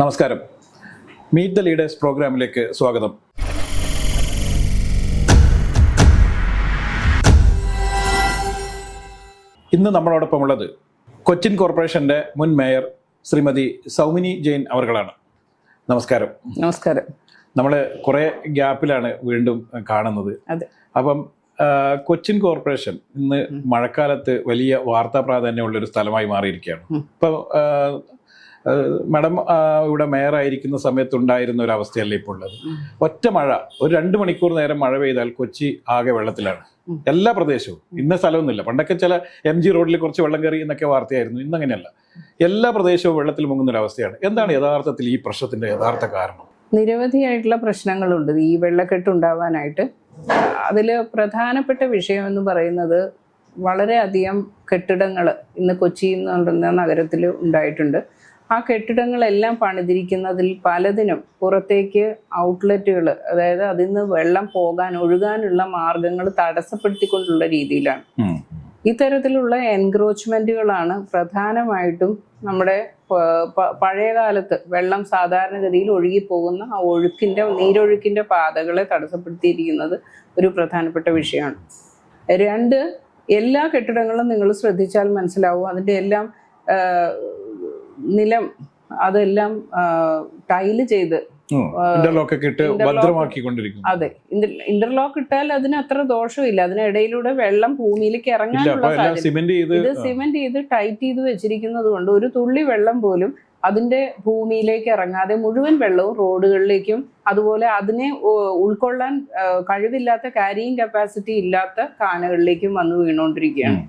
നമസ്കാരം. Meet the leaders പ്രോഗ്രാമിലേക്ക് സ്വാഗതം. ഇന്ന് നമ്മളോടൊപ്പം ഉള്ളത് കൊച്ചിൻ കോർപ്പറേഷന്റെ മുൻ മേയർ ശ്രീമതി സൗമിനി ജെയിൻ അവർകളാണ്. നമസ്കാരം. നമസ്കാരം. നമ്മൾ കുറേ ഗ്യാപ്പിലാണ് വീണ്ടും കാണുന്നത്. അപ്പം കൊച്ചിൻ കോർപ്പറേഷൻ ഇന്ന് മഴക്കാലത്ത് വലിയ വാർത്താ പ്രാധാന്യമുള്ള ഒരു സ്ഥലമായി മാറിയിരിക്കുകയാണ്. ഉം. മാഡം ഇവിടെ മേയറായിരിക്കുന്ന സമയത്ത് ഉണ്ടായിരുന്ന ഒരു അവസ്ഥയല്ല ഇപ്പോൾ ഉള്ളത്? ഒറ്റ മഴ ഒരു രണ്ട് മണിക്കൂർ നേരം മഴ പെയ്താൽ കൊച്ചി ആകെ വെള്ളത്തിലാണ്. എല്ലാ പ്രദേശവും. ഇന്ന സ്ഥലമൊന്നുമില്ല. പണ്ടൊക്കെ ചില എം ജി റോഡിൽ കുറച്ച് വെള്ളം കയറി എന്നൊക്കെ വാർത്തയായിരുന്നു. ഇന്നങ്ങനെയല്ല എല്ലാ പ്രദേശവും വെള്ളത്തിൽ മുങ്ങുന്ന ഒരു അവസ്ഥയാണ്. എന്താണ് യഥാർത്ഥത്തിൽ ഈ പ്രശ്നത്തിന്റെ യഥാർത്ഥ കാരണം? നിരവധിയായിട്ടുള്ള പ്രശ്നങ്ങളുണ്ട്. ഈ വെള്ളക്കെട്ട് ഉണ്ടാവാനായിട്ട്. അതിൽ പ്രധാനപ്പെട്ട വിഷയം എന്ന് പറയുന്നത് വളരെയധികം കെട്ടിടങ്ങൾ ഇന്ന് കൊച്ചി എന്ന് പറയുന്ന നഗരത്തിൽ ഉണ്ടായിട്ടുണ്ട്. ആ കെട്ടിടങ്ങളെല്ലാം പണിതിരിക്കുന്നതിൽ പലതിനും പുറത്തേക്ക് ഔട്ട്ലെറ്റുകൾ അതായത് അതിൽ നിന്ന് വെള്ളം പോകാൻ ഒഴുകാനുള്ള മാർഗങ്ങൾ തടസ്സപ്പെടുത്തിക്കൊണ്ടുള്ള രീതിയിലാണ്. ഇത്തരത്തിലുള്ള എൻക്രോച്ച്മെന്റുകളാണ് പ്രധാനമായിട്ടും നമ്മുടെ പഴയ കാലത്ത് വെള്ളം സാധാരണഗതിയിൽ ഒഴുകി പോകുന്ന ആ ഒഴുക്കിന്റെ നീരൊഴുക്കിന്റെ പാതകളെ തടസ്സപ്പെടുത്തിയിരിക്കുന്നത് ഒരു പ്രധാനപ്പെട്ട വിഷയമാണ്. രണ്ട് എല്ലാ കെട്ടിടങ്ങളും നിങ്ങൾ ശ്രദ്ധിച്ചാൽ മനസ്സിലാവും. അതിന്റെ എല്ലാം നിലം അതെല്ലാം ടൈൽ ചെയ്ത് ഉം. ഇന്റർലോക്ക് ഒക്കെ ഇട്ട് ഇന്റർലോക്ക് അതെ. ഇന്റർലോക്ക് ഇട്ടാൽ അതിന് അത്ര ദോഷമില്ല. അതിനിടയിലൂടെ വെള്ളം ഭൂമിയിലേക്ക് ഇറങ്ങാനുള്ള സിമെന്റ് ചെയ്ത് ഇത് സിമെന്റ് ചെയ്ത് ടൈറ്റ് ചെയ്ത് വെച്ചിരിക്കുന്നത് കൊണ്ട് ഒരു തുള്ളി വെള്ളം പോലും അതിന്റെ ഭൂമിയിലേക്ക് ഇറങ്ങാതെ മുഴുവൻ വെള്ളവും റോഡുകളിലേക്കും അതുപോലെ അതിനെ ഉൾക്കൊള്ളാൻ കഴിവില്ലാത്ത കാരിയിങ് കപ്പാസിറ്റി ഇല്ലാത്ത കാനകളിലേക്കും വന്ന് വീണുകൊണ്ടിരിക്കുകയാണ്.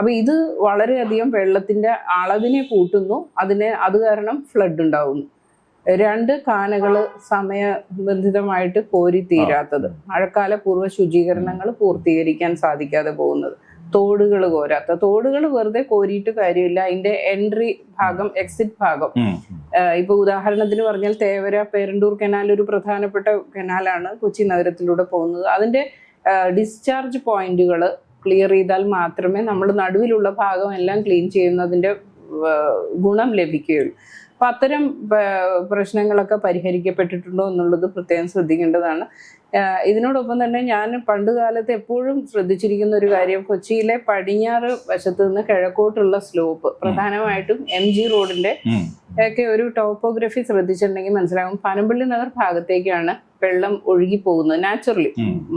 അപ്പൊ ഇത് വളരെയധികം വെള്ളത്തിന്റെ അളവിനെ കൂട്ടുന്നു. അതിനെ അത് കാരണം ഫ്ലഡ് ഉണ്ടാവുന്നു. രണ്ട് കാനകൾ സമയബന്ധിതമായിട്ട് കോരി തീരാത്തത് മഴക്കാല പൂർവ ശുചീകരണങ്ങൾ പൂർത്തീകരിക്കാൻ സാധിക്കാതെ പോകുന്നത്. തോടുകൾ കോരാത്ത. തോടുകൾ വെറുതെ കോരിയിട്ട് കാര്യമില്ല. അതിന്റെ എൻട്രി ഭാഗം എക്സിറ്റ് ഭാഗം. ഇപ്പൊ ഉദാഹരണത്തിന് പറഞ്ഞാൽ തേവര പേരണ്ടൂർ കനാൽ ഒരു പ്രധാനപ്പെട്ട കനാലാണ് കൊച്ചി നഗരത്തിലൂടെ പോകുന്നത്. അതിന്റെ ഡിസ്ചാർജ് പോയിന്റുകൾ ക്ലിയർ ചെയ്താൽ മാത്രമേ നമ്മൾ നടുവിലുള്ള ഭാഗം എല്ലാം ക്ലീൻ ചെയ്യുന്നതിന്റെ ഗുണം ലഭിക്കുകയുള്ളൂ. അപ്പം അത്തരം പ്രശ്നങ്ങളൊക്കെ പരിഹരിക്കപ്പെട്ടിട്ടുണ്ടോ എന്നുള്ളത് പ്രത്യേകം ശ്രദ്ധിക്കേണ്ടതാണ്. ഇതിനോടൊപ്പം തന്നെ ഞാൻ പണ്ട് കാലത്ത് എപ്പോഴും ശ്രദ്ധിച്ചിരിക്കുന്ന ഒരു കാര്യം കൊച്ചിയിലെ പടിഞ്ഞാറ് വശത്ത് നിന്ന് കിഴക്കോട്ടുള്ള സ്ലോപ്പ് പ്രധാനമായിട്ടും എം ജി റോഡിന്റെ ഒക്കെ ഒരു ടോപ്പോഗ്രഫി ശ്രദ്ധിച്ചിട്ടുണ്ടെങ്കിൽ മനസ്സിലാകും. പനമ്പള്ളി നഗർ ഭാഗത്തേക്കാണ് വെള്ളം ഒഴുകി പോകുന്നത് നാച്ചുറലി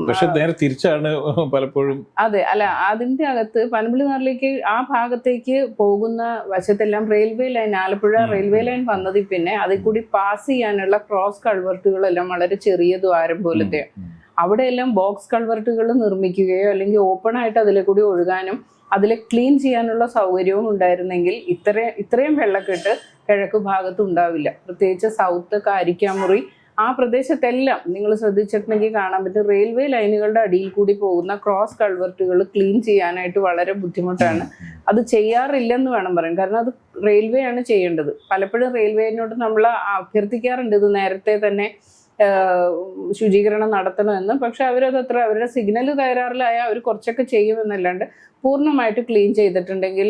പക്ഷെ നേരെ തിരിച്ചാണ് പലപ്പോഴും അതെ അല്ല അതിന്റെ അകത്ത് പനമ്പിളി നാറിലേക്ക് ആ ഭാഗത്തേക്ക് പോകുന്ന വശത്തെല്ലാം railway line Alappuzha railway line വന്നതിൽ പിന്നെ അതിൽ കൂടി പാസ് ചെയ്യാനുള്ള ക്രോസ് കൾവർട്ടുകളെല്ലാം വളരെ ചെറിയ ദ്വാരം പോലത്തെ അവിടെ അവിടെയെല്ലാം ബോക്സ് കൾവർട്ടുകൾ നിർമ്മിക്കുകയോ അല്ലെങ്കിൽ ഓപ്പൺ ആയിട്ട് അതിലെ കൂടി ഒഴുകാനും അതിലെ ക്ലീൻ ചെയ്യാനുള്ള സൗകര്യവും ഉണ്ടായിരുന്നെങ്കിൽ ഇത്ര ഇത്രയും വെള്ളക്കെട്ട് കിഴക്ക് ഭാഗത്ത് ഉണ്ടാവില്ല. പ്രത്യേകിച്ച് സൗത്ത് കാരിക്കാമുറി ആ പ്രദേശത്തെല്ലാം നിങ്ങൾ ശ്രദ്ധിച്ചിട്ടുണ്ടെങ്കിൽ കാണാൻ പറ്റും. റെയിൽവേ ലൈനുകളുടെ അടിയിൽ കൂടി പോകുന്ന ക്രോസ് കൾവർട്ടുകൾ ക്ലീൻ ചെയ്യാനായിട്ട് വളരെ ബുദ്ധിമുട്ടാണ്. അത് ചെയ്യാറില്ലെന്ന് വേണം പറയാൻ. കാരണം അത് റെയിൽവേ ആണ് ചെയ്യേണ്ടത്. പലപ്പോഴും റെയിൽവേനോട് നമ്മൾ അഭ്യർത്ഥിക്കാറുണ്ട് ഇത് നേരത്തെ തന്നെ ശുചീകരണം നടത്തണമെന്ന്. പക്ഷെ അവരത് അത്ര അവരുടെ സിഗ്നൽ തകരാറിലായ അവർ കുറച്ചൊക്കെ ചെയ്യുമെന്നല്ലാണ്ട് പൂർണമായിട്ട് ക്ലീൻ ചെയ്തിട്ടുണ്ടെങ്കിൽ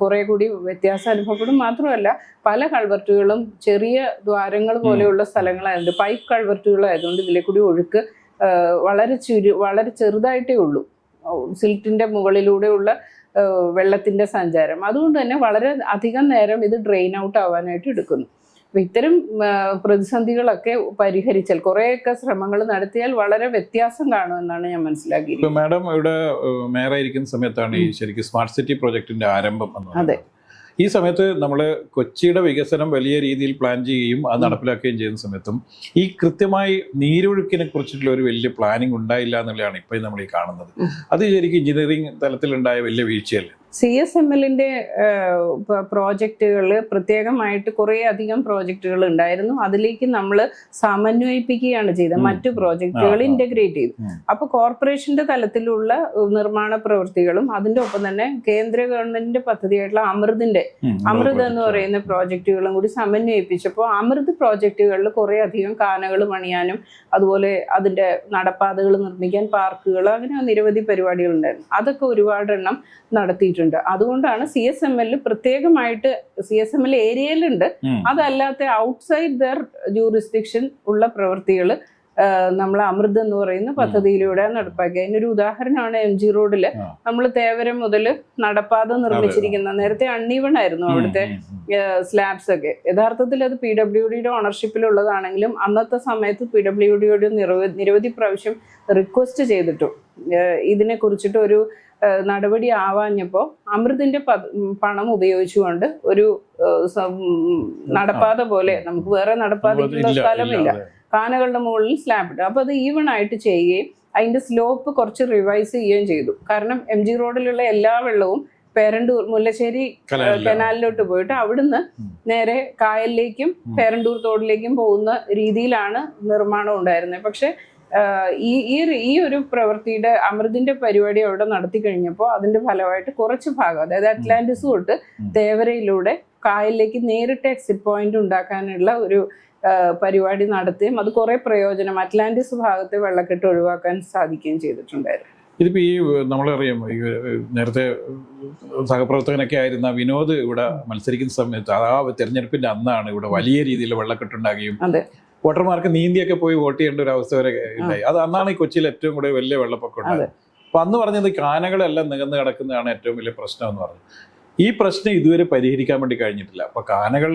കുറെ കൂടി വ്യത്യാസം അനുഭവപ്പെടും. മാത്രമല്ല പല കൾവർട്ടുകളും ചെറിയ ദ്വാരങ്ങൾ പോലെയുള്ള സ്ഥലങ്ങളായതുകൊണ്ട് പൈപ്പ് കൾവർട്ടുകളായതുകൊണ്ട് ഇതിലെ കൂടി ഒഴുക്ക് വളരെ ചുരു വളരെ ചെറുതായിട്ടേ ഉള്ളൂ. സിൽറ്റിന്റെ മുകളിലൂടെയുള്ള വെള്ളത്തിന്റെ വെള്ളത്തിന്റെ സഞ്ചാരം. അതുകൊണ്ട് തന്നെ വളരെ അധികം നേരം ഇത് ഡ്രെയിൻ ഔട്ട് ആവാനായിട്ട് എടുക്കുന്നു. അപ്പൊ ഇത്തരം പ്രതിസന്ധികളൊക്കെ പരിഹരിച്ചാൽ കുറേയൊക്കെ ശ്രമങ്ങൾ നടത്തിയാൽ വളരെ വ്യത്യാസം കാണുമെന്നാണ് ഞാൻ മനസ്സിലാക്കിയത് ഇപ്പൊ മാഡം ഇവിടെ മേയറായിരിക്കുന്ന സമയത്താണ് ഈ ശരിക്കും സ്മാർട്ട് സിറ്റി പ്രോജക്റ്റിന്റെ ആരംഭം എന്ന് അതെ. ഈ സമയത്ത് നമ്മൾ കൊച്ചിയുടെ വികസനം വലിയ രീതിയിൽ പ്ലാൻ ചെയ്യുകയും അത് നടപ്പിലാക്കുകയും ചെയ്യുന്ന സമയത്തും ഈ കൃത്യമായി നീരൊഴുക്കിനെ കുറിച്ചിട്ടുള്ള ഒരു വലിയ പ്ലാനിങ് ഉണ്ടായില്ല എന്നുള്ളതാണ് ഇപ്പോൾ നമ്മൾ ഈ കാണുന്നത്. അത് ശരിക്കും എഞ്ചിനീയറിംഗ് തലത്തിലുണ്ടായ വലിയ വീഴ്ചയല്ലേ? സി എസ് എം എല്ലിന്റെ പ്രോജക്റ്റുകൾ പ്രത്യേകമായിട്ട് കുറേ അധികം പ്രോജക്റ്റുകൾ ഉണ്ടായിരുന്നു. അതിലേക്ക് നമ്മൾ സമന്വയിപ്പിക്കുകയാണ് ചെയ്തത്. മറ്റു പ്രോജക്റ്റുകൾ. ഇന്റഗ്രേറ്റ് ചെയ്തു. അപ്പോൾ അപ്പൊ കോർപ്പറേഷന്റെ തലത്തിലുള്ള നിർമ്മാണ പ്രവൃത്തികളും അതിന്റെ ഒപ്പം തന്നെ കേന്ദ്ര ഗവൺമെന്റിന്റെ പദ്ധതിയായിട്ടുള്ള അമൃതിന്റെ അമൃത് എന്ന് പറയുന്ന പ്രോജക്റ്റുകളും കൂടി സമന്വയിപ്പിച്ചപ്പോൾ അമൃത് പ്രോജക്റ്റുകളിൽ കുറേ അധികം കാനകൾ പണിയാനും അതുപോലെ അതിന്റെ നടപ്പാതകൾ നിർമ്മിക്കാൻ പാർക്കുകൾ അങ്ങനെ നിരവധി പരിപാടികൾ ഉണ്ടായിരുന്നു അതൊക്കെ ഒരുപാട് എണ്ണം നടത്തിയിട്ടുണ്ട്. ചെയ്തിട്ടുണ്ട്. അതുകൊണ്ടാണ് സി എസ് എം എൽ പ്രത്യേകമായിട്ട് സി എസ് എം എൽ ഏരിയയിലുണ്ട്. അതല്ലാത്ത ഔട്ട്സൈഡ് ദർ ജൂറിസ്ഡിക്ഷൻ ഉള്ള പ്രവൃത്തികൾ നമ്മൾ അമൃത് എന്ന് പറയുന്ന പദ്ധതിയിലൂടെ നടപ്പാക്കി അതിനൊരു ഉദാഹരണമാണ് എം ജി റോഡിൽ നമ്മൾ തേവരം മുതൽ നടപ്പാത നിർമ്മിച്ചിരിക്കുന്ന നേരത്തെ അണ്ണീവൺ ആയിരുന്നു അവിടുത്തെ. സ്ലാബ്സ് ഒക്കെ. യഥാർത്ഥത്തിൽ അത് പി ഡബ്ല്യു ഡിയുടെ ഓണർഷിപ്പിലുള്ളതാണെങ്കിലും അന്നത്തെ സമയത്ത് പി ഡബ്ല്യു ഡിയോട് നിരവധി പ്രാവശ്യം റിക്വസ്റ്റ് ചെയ്തിട്ടു. ഇതിനെ കുറിച്ചിട്ട് ഒരു നടപടി ആവാഞ്ഞപ്പോൾ അമൃതിന്റെ പണം ഉപയോഗിച്ചുകൊണ്ട് ഒരു നടപ്പാത പോലെ നമുക്ക് വേറെ നടപ്പാതയ്ക്കുള്ള സ്ഥലമില്ല. കാനകളുടെ മുകളിൽ സ്ലാബ് ഇട്ടു. അപ്പോൾ അത് ഈവൺ ആയിട്ട് ചെയ്യുകയും അതിന്റെ സ്ലോപ്പ് കുറച്ച് റിവൈസ് ചെയ്യുകയും ചെയ്തു. കാരണം എം ജി റോഡിലുള്ള എല്ലാ വെള്ളവും പേരണ്ടൂർ മുല്ലശ്ശേരി. കനാലിലോട്ട് പോയിട്ട് അവിടുന്ന് നേരെ കായലിലേക്കും പേരണ്ടൂർ തോടിലേക്കും പോകുന്ന രീതിയിലാണ് നിർമ്മാണം ഉണ്ടായിരുന്നത് പക്ഷെ ഈ ഈ ഒരു- ഈ ഒരു പ്രവൃത്തിയുടെ അമൃതിന്റെ പരിപാടി അവിടെ നടത്തി കഴിഞ്ഞപ്പോൾ അതിന്റെ ഫലമായിട്ട് കുറച്ച് ഭാഗം അതായത് അറ്റ്ലാന്റിസ് തൊട്ട്. തേവരയിലൂടെ കായലിലേക്ക് നേരിട്ട് എക്സിറ്റ് പോയിന്റ് ഉണ്ടാക്കാനുള്ള ഒരു പരിപാടി നടത്തുകയും അത് കുറെ പ്രയോജനം അറ്റ്ലാന്റിസ് ഭാഗത്തെ വെള്ളക്കെട്ട് ഒഴിവാക്കാൻ സാധിക്കുകയും ചെയ്തിട്ടുണ്ടായിരുന്നു ഇതിപ്പോ ഈ നമ്മളറിയാം ഈ നേരത്തെ സഹപ്രവർത്തകനൊക്കെ ആയിരുന്ന വിനോദ് ഇവിടെ മത്സരിക്കുന്ന സമയത്ത് ആ തെരഞ്ഞെടുപ്പിന്റെ അന്നാണ് ഇവിടെ വലിയ രീതിയിൽ വെള്ളക്കെട്ടുണ്ടാകുകയും അതെ. വോട്ടർമാർക്ക് നീന്തിയൊക്കെ പോയി വോട്ട് ചെയ്യേണ്ട ഒരു അവസ്ഥ വരെ ഉണ്ടായി. അത് അന്നാണ് ഈ കൊച്ചിയിൽ ഏറ്റവും കൂടുതൽ വലിയ വെള്ളപ്പൊക്കം ഉണ്ടായത്. അപ്പൊ അന്ന് പറഞ്ഞത് കാനകളെല്ലാം നികന്ന് കിടക്കുന്നതാണ് ഏറ്റവും വലിയ പ്രശ്നം എന്ന് പറഞ്ഞു ഈ പ്രശ്നം ഇതുവരെ പരിഹരിക്കാൻ വേണ്ടി കഴിഞ്ഞിട്ടില്ല. അപ്പൊ കാനകൾ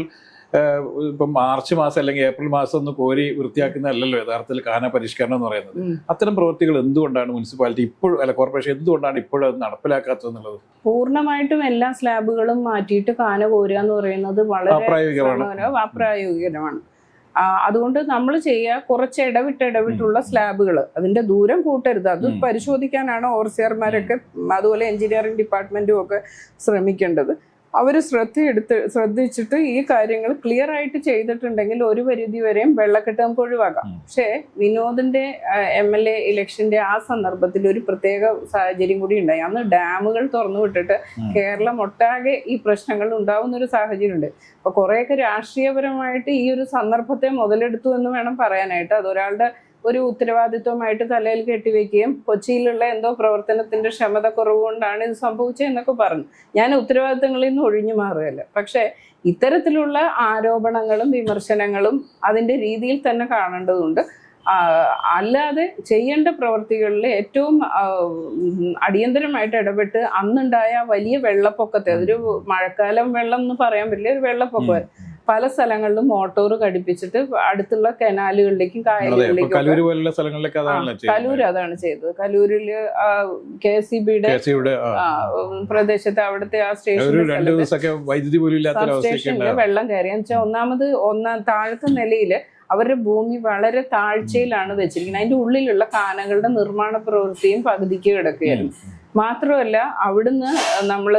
ഇപ്പം മാർച്ച് മാസം അല്ലെങ്കിൽ ഏപ്രിൽ മാസം ഒന്ന് കോരി വൃത്തിയാക്കുന്നതല്ലല്ലോ യഥാർത്ഥത്തിൽ കാന പരിഷ്കരണം എന്ന് പറയുന്നത്. അത്തരം പ്രവൃത്തികൾ എന്തുകൊണ്ടാണ് മുനിസിപ്പാലിറ്റി ഇപ്പോഴും അല്ല കോർപ്പറേഷൻ എന്തുകൊണ്ടാണ് ഇപ്പോഴും അത് നടപ്പിലാക്കാത്തത് എന്നുള്ളത്? പൂർണമായിട്ടും എല്ലാ സ്ലാബുകളും മാറ്റിയിട്ട് കാന കോരുക എന്ന് പറയുന്നത് വളരെ അപ്രായോഗികമാണ്. ആ, അതുകൊണ്ട് നമ്മൾ ചെയ്യുക കുറച്ച് ഇടവിട്ട് ഇടവിട്ടുള്ള സ്ലാബുകൾ അതിന്റെ ദൂരം കൂട്ടരുത്. അത്. പരിശോധിക്കാനാണ് ഓവർസിയർമാരൊക്കെ അതുപോലെ എഞ്ചിനീയറിംഗ് ഡിപ്പാർട്ട്മെന്റും ഒക്കെ ശ്രമിക്കേണ്ടത്. അവർ ശ്രദ്ധയെടുത്ത് ശ്രദ്ധിച്ചിട്ട് ഈ കാര്യങ്ങൾ ക്ലിയർ ആയിട്ട് ചെയ്തിട്ടുണ്ടെങ്കിൽ ഒരു പരിധി വരെയും വെള്ളക്കെട്ട് നമുക്ക് ഒഴിവാക്കാം പക്ഷേ വിനോദിന്റെ എം എൽ എ ഇലക്ഷന്റെ ആ സന്ദർഭത്തിൽ ഒരു പ്രത്യേക സാഹചര്യം കൂടി ഉണ്ടായി. അന്ന് ഡാമുകൾ തുറന്നു വിട്ടിട്ട് കേരളം ഒട്ടാകെ ഈ പ്രശ്നങ്ങൾ ഉണ്ടാവുന്ന ഒരു സാഹചര്യമുണ്ട്. അപ്പൊ കുറെയൊക്കെ രാഷ്ട്രീയപരമായിട്ട് ഈ ഒരു സന്ദർഭത്തെ മുതലെടുത്തു എന്ന് വേണം പറയാനായിട്ട്. അതൊരാളുടെ ഒരു ഉത്തരവാദിത്വമായിട്ട് തലയിൽ കെട്ടിവെക്കുകയും കൊച്ചിയിലുള്ള എന്തോ പ്രവർത്തനത്തിന്റെ ക്ഷമത കുറവുകൊണ്ടാണ് ഇത് സംഭവിച്ചതെന്നൊക്കെ പറഞ്ഞു. ഞാൻ ഉത്തരവാദിത്തങ്ങളിൽ നിന്ന് ഒഴിഞ്ഞു മാറുകയല്ല. പക്ഷേ ഇത്തരത്തിലുള്ള ആരോപണങ്ങളും വിമർശനങ്ങളും അതിന്റെ രീതിയിൽ തന്നെ കാണേണ്ടതുണ്ട്. അല്ലാതെ ചെയ്യേണ്ട പ്രവൃത്തികളിൽ ഏറ്റവും അടിയന്തരമായിട്ട് ഇടപെട്ട് അന്നുണ്ടായ വലിയ വെള്ളപ്പൊക്കത്തെ അതൊരു മഴക്കാലം വെള്ളം എന്ന് പറയാൻ പറ്റില്ല ഒരു വെള്ളപ്പൊക്കം പല സ്ഥലങ്ങളിലും മോട്ടോർ ഘടിപ്പിച്ചിട്ട് അടുത്തുള്ള കനാലുകളിലേക്കും കായലുകളിലേക്കും കലൂർ പോലുള്ള സ്ഥലങ്ങളിലൊക്കെ അതാണ് ചെയ്തത്. കലൂരിൽ കെ സി ബിയുടെ പ്രദേശത്ത് അവിടുത്തെ ആ സ്റ്റേഷൻ വൈദ്യുതി സ്റ്റേഷനിൽ. വെള്ളം കയറി. എന്നുവെച്ചാൽ ഒന്നാമത് ഒന്നാം താഴത്തെ നിലയിൽ അവരുടെ ഭൂമി വളരെ താഴ്ചയിലാണ് വെച്ചിരിക്കുന്നത്. അതിന്റെ ഉള്ളിലുള്ള കാനകളുടെ നിർമ്മാണ പ്രവൃത്തിയും പകുതിക്ക് കിടക്കുകയായിരുന്നു മാത്രമല്ല അവിടുന്ന് നമ്മൾ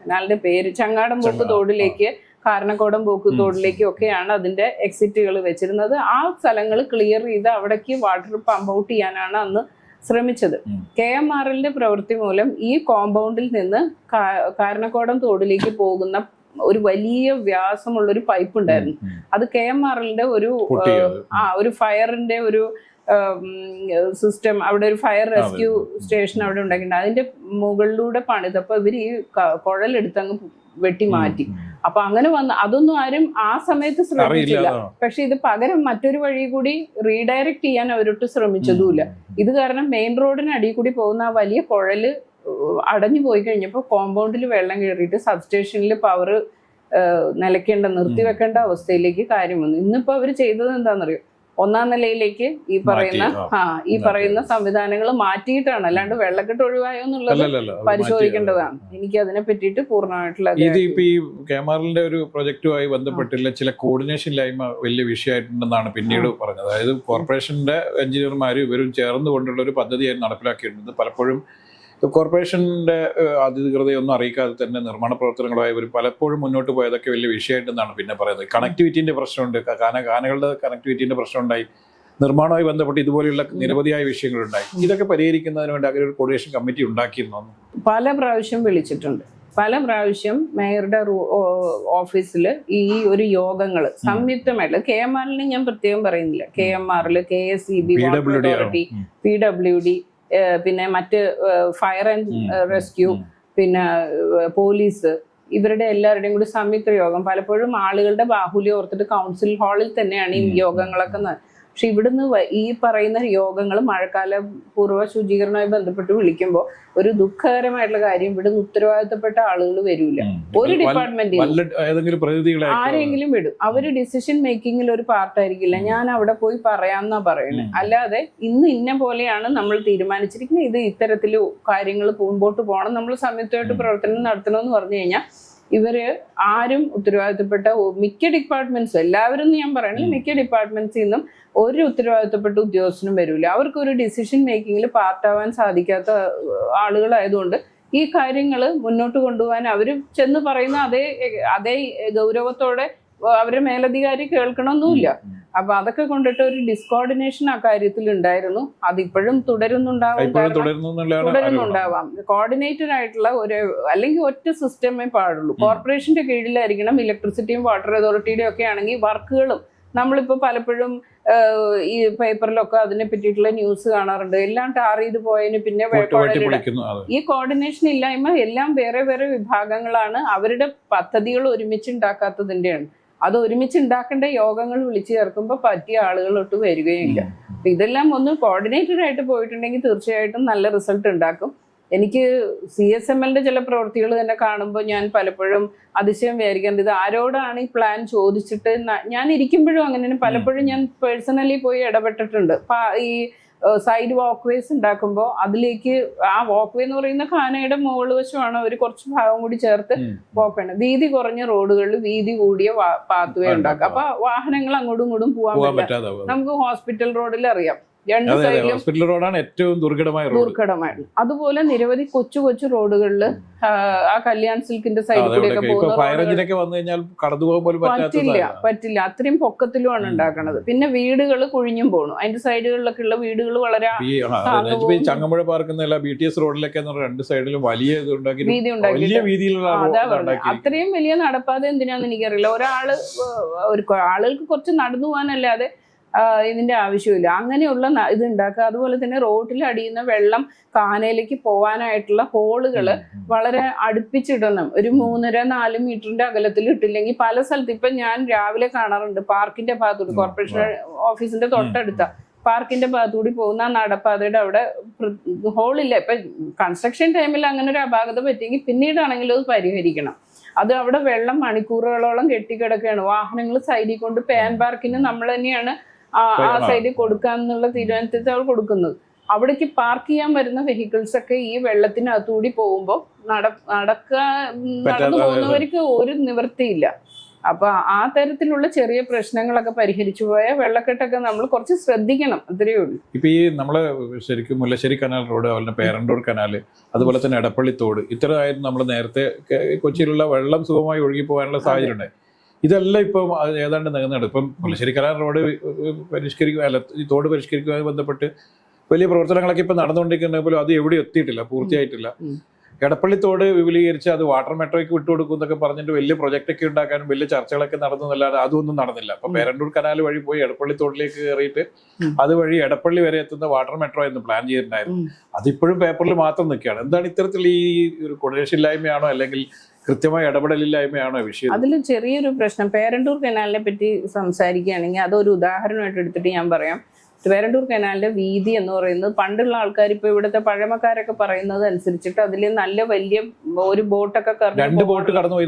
കനാലിന്റെ പേര് ചങ്ങാടം പോക്ക് തോടിലേക്ക് കാരണക്കോടം പൂക്കുത്തോടിലേക്കും. ഒക്കെയാണ് അതിന്റെ എക്സിറ്റുകൾ വെച്ചിരുന്നത് ആ സ്ഥലങ്ങൾ ക്ലിയർ ചെയ്ത് അവിടേക്ക് വാട്ടർ പമ്പ് ഔട്ട് ചെയ്യാനാണ് അന്ന് ശ്രമിച്ചത്. കെ എം ആർ എല്ലിന്റെ പ്രവൃത്തി മൂലം ഈ കോമ്പൗണ്ടിൽ നിന്ന് കാരണക്കോടം തോടിലേക്ക് പോകുന്ന ഒരു വലിയ വ്യാസമുള്ള ഒരു പൈപ്പ് ഉണ്ടായിരുന്നു. അത് കെ എം ആർ എല്ലിന്റെ ഒരു ആ ഒരു ഫയറിന്റെ ഒരു സിസ്റ്റം അവിടെ ഒരു ഫയർ റെസ്ക്യൂ സ്റ്റേഷൻ അവിടെ ഉണ്ടാക്കിയിട്ടുണ്ട് അതിന്റെ മുകളിലൂടെ പണിതപ്പോ ഇവർ ഈ കുഴലെടുത്തങ്ങ് കുഴലെടുത്ത് അങ്ങ് വെട്ടി മാറ്റി. അപ്പൊ അങ്ങനെ വന്ന് അതൊന്നും ആരും ആ സമയത്ത് ശ്രമിച്ചില്ല പക്ഷെ ഇത് പകരം മറ്റൊരു വഴി കൂടി റീഡയറക്ട് ചെയ്യാൻ അവരൊട്ട് ശ്രമിച്ചതുമില്ല. ഇത് കാരണം മെയിൻ റോഡിന് അടിയിൽ കൂടി പോകുന്ന ആ വലിയ കുഴൽ അടഞ്ഞു പോയി കഴിഞ്ഞപ്പോൾ കോമ്പൗണ്ടിൽ വെള്ളം കയറിയിട്ട് സബ്സ്റ്റേഷനിൽ പവർ നിലയ്ക്കേണ്ട നിർത്തിവെക്കേണ്ട അവസ്ഥയിലേക്ക് കാര്യം വന്നു. ഇന്നിപ്പോ അവർ ചെയ്തത് എന്താണെന്നറിയോ ഒന്നാം നിലയിലേക്ക് ഈ പറയുന്ന ആ ഈ പറയുന്ന സംവിധാനങ്ങൾ മാറ്റിയിട്ടാണ്. അല്ലാണ്ട് വെള്ളക്കെട്ട് ഒഴിവായോ എന്നുള്ളത്. പരിശോധിക്കേണ്ടതാണ്. എനിക്ക് അതിനെ പറ്റിയിട്ട് പൂർണമായിട്ടുള്ള ഇത് ഇപ്പൊ ഈ ക്യാമറിന്റെ ഒരു പ്രൊജക്റ്റുമായി ബന്ധപ്പെട്ടില്ല ചില കോർഡിനേഷൻ ഇല്ലായ്മ വലിയ വിഷയമായിട്ടുണ്ടെന്നാണ് പിന്നീട് പറഞ്ഞത്. അതായത് കോർപ്പറേഷന്റെ എഞ്ചിനീയർമാരും ഇവരും ചേർന്ന് കൊണ്ടുള്ള ഒരു പദ്ധതിയായി നടപ്പിലാക്കിയിട്ടുണ്ട്. പലപ്പോഴും കോർപ്പറേഷന്റെ ഏഹ്, അധികൃതയൊന്നും അറിയിക്കാതെ തന്നെ നിർമ്മാണ പ്രവർത്തനങ്ങളുമായി ഇവർ പലപ്പോഴും മുന്നോട്ട് പോയതൊക്കെ വലിയ വിഷയമായിട്ടെന്നാണ് പിന്നെ പറയുന്നത്. കണക്ടിവിറ്റീന്റെ പ്രശ്നമുണ്ട്. കാന കാനകളുടെ കണക്ടിവിറ്റിന്റെ പ്രശ്നമുണ്ടായി. നിർമ്മാണവുമായി ബന്ധപ്പെട്ട് ഇതുപോലെയുള്ള നിരവധിയായ വിഷയങ്ങളുണ്ടായി. ഇതൊക്കെ പരിഹരിക്കുന്നതിന് വേണ്ടി അങ്ങനെ ഒരു കോർഡിനേഷൻ കമ്മിറ്റി ഉണ്ടാക്കിയിരുന്നു. പല പ്രാവശ്യം വിളിച്ചിട്ടുണ്ട്. പല പ്രാവശ്യം മേയറുടെ ഓഫീസിൽ ഈ ഒരു യോഗങ്ങൾ സംയുക്തമായിട്ട് കെ എം ആറിന് ഞാൻ പ്രത്യേകം പറയുന്നില്ല. കെ എം ആറിൽ K S E B P W D പിന്നെ മറ്റ് ഫയർ ആൻഡ് റെസ്ക്യൂ പിന്നെ പോലീസ് ഇവരുടെ എല്ലാവരുടെയും കൂടി സംയുക്ത യോഗം പലപ്പോഴും ആളുകളുടെ ബാഹുല്യം ഓർത്തിട്ട് കൗൺസിൽ ഹാളിൽ തന്നെയാണ് ഈ. യോഗങ്ങളൊക്കെ പക്ഷെ ഇവിടുന്ന് ഈ പറയുന്ന യോഗങ്ങൾ മഴക്കാല പൂർവ ശുചീകരണവുമായി ബന്ധപ്പെട്ട് വിളിക്കുമ്പോൾ ഒരു ദുഃഖകരമായിട്ടുള്ള കാര്യം ഇവിടുന്ന് ഉത്തരവാദിത്തപ്പെട്ട ആളുകൾ വരില്ല ഒരു ഡിപ്പാർട്ട്മെന്റ് ഡിപ്പാർട്ട്മെന്റിൽ ആരെങ്കിലും വിടും. അവർ ഡിസിഷൻ മേക്കിങ്ങിൽ ഒരു പാർട്ടായിരിക്കില്ല ഞാൻ അവിടെ പോയി പറയാന്നാ പറയുന്നത് അല്ലാതെ ഇന്ന് ഇന്ന പോലെയാണ് നമ്മൾ തീരുമാനിച്ചിരിക്കുന്നത്. ഇത് ഇത്തരത്തിൽ കാര്യങ്ങൾ മുമ്പോട്ട് പോകണം. നമ്മൾ സംയുക്തമായിട്ട്. പ്രവർത്തനം നടത്തണമെന്ന് പറഞ്ഞു കഴിഞ്ഞാൽ ഇവർ ആരും ഉത്തരവാദിത്തപ്പെട്ട മിക്ക ഡിപ്പാർട്ട്മെന്റ്സും എല്ലാവരും ഞാൻ പറയണില്ല. മിക്ക ഡിപ്പാർട്ട്മെന്റ്സിൽ നിന്നും ഒരു ഉത്തരവാദിത്തപ്പെട്ട ഉദ്യോഗസ്ഥനും വരില്ല അവർക്ക് ഒരു ഡിസിഷൻ മേക്കിങ്ങിൽ പാർട്ടാവാൻ സാധിക്കാത്ത ആളുകളായതുകൊണ്ട് ഈ കാര്യങ്ങൾ മുന്നോട്ട് കൊണ്ടുപോകാൻ അവർ ചെന്ന് പറയുന്ന അതേ അതേ ഗൗരവത്തോടെ അവരെ മേലധികാരി കേൾക്കണമെന്നുമില്ല അപ്പൊ അതൊക്കെ കൊണ്ടിട്ട് ഒരു ഡിസ്കോർഡിനേഷൻ ആ കാര്യത്തിൽ ഉണ്ടായിരുന്നു അതിപ്പോഴും തുടരുന്നുണ്ടാവും. തുടരുന്നുണ്ടാവാം. കോർഡിനേറ്റഡ് ആയിട്ടുള്ള ഒരു അല്ലെങ്കിൽ ഒറ്റ സിസ്റ്റമേ പാടുള്ളൂ. കോർപ്പറേഷന്റെ കീഴിലായിരിക്കണം ഇലക്ട്രിസിറ്റിയും വാട്ടർ അതോറിറ്റിയുടെയും ഒക്കെ ആണെങ്കിൽ വർക്കുകളും നമ്മളിപ്പോ പലപ്പോഴും ഈ പേപ്പറിലൊക്കെ അതിനെ പറ്റിയിട്ടുള്ള ന്യൂസ് കാണാറുണ്ട്. എല്ലാം ടാർ ചെയ്ത് പോയതിന് പിന്നെ ഈ കോർഡിനേഷൻ ഇല്ലായ്മ എല്ലാം വേറെ വേറെ വിഭാഗങ്ങളാണ് അവരുടെ പദ്ധതികൾ ഒരുമിച്ച് ഉണ്ടാക്കാത്തതിന്റെയാണ് അത് ഒരുമിച്ച് ഉണ്ടാക്കേണ്ട യോഗങ്ങൾ വിളിച്ചു ചേർക്കുമ്പോൾ പറ്റിയ ആളുകളൊട്ട് വരികയില്ല ഇതെല്ലാം ഒന്ന് കോർഡിനേറ്റഡ് ആയിട്ട് പോയിട്ടുണ്ടെങ്കിൽ തീർച്ചയായിട്ടും നല്ല റിസൾട്ട് ഉണ്ടാക്കും. എനിക്ക് സി എസ് എം എല്ലിന്റെ ചില പ്രവൃത്തികൾ തന്നെ കാണുമ്പോൾ ഞാൻ പലപ്പോഴും അതിശയം വിചാരിക്കേണ്ടത് ഇത് ആരോടാണ് ഈ പ്ലാൻ ചോദിച്ചിട്ട് ഞാൻ ഇരിക്കുമ്പോഴും അങ്ങനെ പലപ്പോഴും ഞാൻ പേഴ്സണലി പോയി ഇടപെട്ടിട്ടുണ്ട്. ഈ സൈഡ് വാക്ക് വേസ് ഉണ്ടാക്കുമ്പോൾ അതിലേക്ക് ആ വാക്ക് വേ എന്ന് പറയുന്ന ഖാനയുടെ മുകൾ വശമാണ് അവർ കുറച്ച് ഭാഗം കൂടി ചേർത്ത് പോക്കേണ്ടത് വാക്ക് വേണം വീതി കുറഞ്ഞ റോഡുകളിൽ വീതി കൂടിയ പാത്ത് വേ ഉണ്ടാക്കുക. അപ്പൊ വാഹനങ്ങൾ അങ്ങോട്ടും ഇങ്ങോട്ടും പോകാൻ പറ്റില്ല. നമുക്ക് ഹോസ്പിറ്റൽ റോഡിൽ അറിയാം രണ്ട് അതെ അതെ സൈഡിലും ഹോസ്പിറ്റൽ റോഡാണ് ഏറ്റവും ദുർഘടമായ റോഡ് ദുർഘടമായിട്ട് അതുപോലെ നിരവധി കൊച്ചു കൊച്ചു റോഡുകളിൽ ആ കല്യാൺ സിൽക്കിന്റെ പോകുന്ന പോകാൻ പറ്റില്ല. പറ്റില്ല. അത്രയും പൊക്കത്തിലുമാണ് ഉണ്ടാക്കുന്നത് പിന്നെ വീടുകൾ കുഴിഞ്ഞും പോണു. അതിന്റെ സൈഡുകളിലൊക്കെ ഉള്ള വീടുകൾ വളരെ ചങ്ങമ്പുഴ പാർക്കുന്ന ബി ടി എസ് റോഡിലൊക്കെ രണ്ട് സൈഡിലും വലിയ വീതി ഉണ്ടാക്കി അത്രയും വലിയ നടപ്പാതെ എന്തിനാന്ന് എനിക്കറിയില്ല. ഒരാൾ ഒരു ആളുകൾക്ക് കുറച്ച് നടന്നു പോകാനല്ലാതെ ഇതിന്റെ ആവശ്യമില്ല. അങ്ങനെയുള്ള ഇത് ഉണ്ടാക്കുക. അതുപോലെ തന്നെ റോഡിൽ അടിയുന്ന വെള്ളം കാനയിലേക്ക് പോവാനായിട്ടുള്ള ഹോളുകൾ വളരെ അടുപ്പിച്ചിടണം. ഒരു മൂന്നര നാല് മീറ്ററിന്റെ അകലത്തിൽ ഇട്ടില്ലെങ്കിൽ പല സ്ഥലത്ത് ഇപ്പൊ ഞാൻ രാവിലെ കാണാറുണ്ട്. പാർക്കിന്റെ ഭാഗത്തൂടി കോർപ്പറേഷൻ ഓഫീസിന്റെ തൊട്ടടുത്ത. പാർക്കിന്റെ ഭാഗത്തൂടി പോകുന്ന നടപ്പാതയുടെ അവിടെ ഹോളില്ല. ഇപ്പൊ കൺസ്ട്രക്ഷൻ ടൈമിൽ അങ്ങനെ ഒരു അപാകത പറ്റിയെങ്കിൽ പിന്നീടാണെങ്കിലും അത് പരിഹരിക്കണം. അത് അവിടെ വെള്ളം മണിക്കൂറുകളോളം കെട്ടിക്കിടക്കുകയാണ്. വാഹനങ്ങൾ സൈഡിൽ കൊണ്ട് പാൻ പാർക്കിന് നമ്മൾ തന്നെയാണ് ആ. സൈഡിൽ കൊടുക്കാന്നുള്ള തീരുമാനത്തിൽ അവൾ കൊടുക്കുന്നത്. അവിടേക്ക് പാർക്ക് ചെയ്യാൻ വരുന്ന വെഹിക്കിൾസ് ഒക്കെ ഈ വെള്ളത്തിനകത്തുകൂടി പോകുമ്പോൾ നട നടക്ക നടന്നു പോകുന്നവർക്ക് ഒരു നിവൃത്തിയില്ല. അപ്പൊ ആ തരത്തിലുള്ള ചെറിയ പ്രശ്നങ്ങളൊക്കെ പരിഹരിച്ചു പോയ വെള്ളക്കെട്ടൊക്കെ നമ്മൾ കുറച്ച് ശ്രദ്ധിക്കണം അത്രയേ ഉള്ളൂ. ഇപ്പൊ ഈ നമ്മൾ ശരിക്കും മുല്ലശ്ശേരി കനാൽ റോഡ് അതുപോലെ പേരണ്ടൂർ കനാല് അതുപോലെ തന്നെ എടപ്പള്ളി തോട് ഇത്രയായിരുന്നു നമ്മൾ നേരത്തെ കൊച്ചിയിലുള്ള വെള്ളം സുഖമായി ഒഴുകി പോകാനുള്ള സാഹചര്യം ഉണ്ടായി. ഇതെല്ലാം ഇപ്പം ഏതാണ്ട് നികന്നുണ്ട് ഇപ്പം മുല്ലശ്ശേരി കരാർ റോഡ് പരിഷ്കരിക്കുക അല്ല ഈ തോട് പരിഷ്കരിക്കുമായി ബന്ധപ്പെട്ട് വലിയ പ്രവർത്തനങ്ങളൊക്കെ ഇപ്പം നടന്നുകൊണ്ടിരിക്കുന്ന പോലും അത് എവിടെ എത്തിയിട്ടില്ല പൂർത്തിയായിട്ടില്ല ഉം. എടപ്പള്ളി തോട് വിപുലീകരിച്ച് അത് വാട്ടർ മെട്രോയ്ക്ക് വിട്ടുകൊടുക്കും എന്നൊക്കെ പറഞ്ഞിട്ട് വലിയ പ്രൊജക്റ്റ് ഒക്കെ ഉണ്ടാക്കാനും വലിയ ചർച്ചകളൊക്കെ നടന്നതല്ലാതെ അതൊന്നും നടന്നില്ല അപ്പൊ പേരണ്ടൂർ കനാൽ വഴി പോയി എടപ്പള്ളി തോടിലേക്ക് കയറിയിട്ട്. അതുവഴി എടപ്പള്ളി വരെ എത്തുന്ന വാട്ടർ മെട്രോ എന്ന് പ്ലാൻ ചെയ്തിട്ടുണ്ടായിരുന്നു. അതിപ്പോഴും പേപ്പറിൽ മാത്രം നിൽക്കുകയാണ് എന്താണ് ഇത്തരത്തിൽ ഈ ഒരു കോർഡിനേഷൻ ഇല്ലായ്മയാണോ അല്ലെങ്കിൽ കൃത്യമായ ഇടപെടലില്ലായ്മയാണോ വിഷയം? അതിൽ ചെറിയൊരു പ്രശ്നം. പേരണ്ടൂർ കനാലിനെ പറ്റി സംസാരിക്കുകയാണെങ്കിൽ അതൊരു ഉദാഹരണമായിട്ട് എടുത്തിട്ട് ഞാൻ പറയാം. പേരണ്ടൂർ കനാലിന്റെ വീതി എന്ന് പറയുന്നത് പണ്ടുള്ള ആൾക്കാർ ഇപ്പൊ ഇവിടുത്തെ പഴമക്കാരൊക്കെ പറയുന്നത് അനുസരിച്ചിട്ട് അതിൽ നല്ല വലിയ ഒരു ബോട്ടൊക്കെ രണ്ട് ബോട്ട് കടന്നു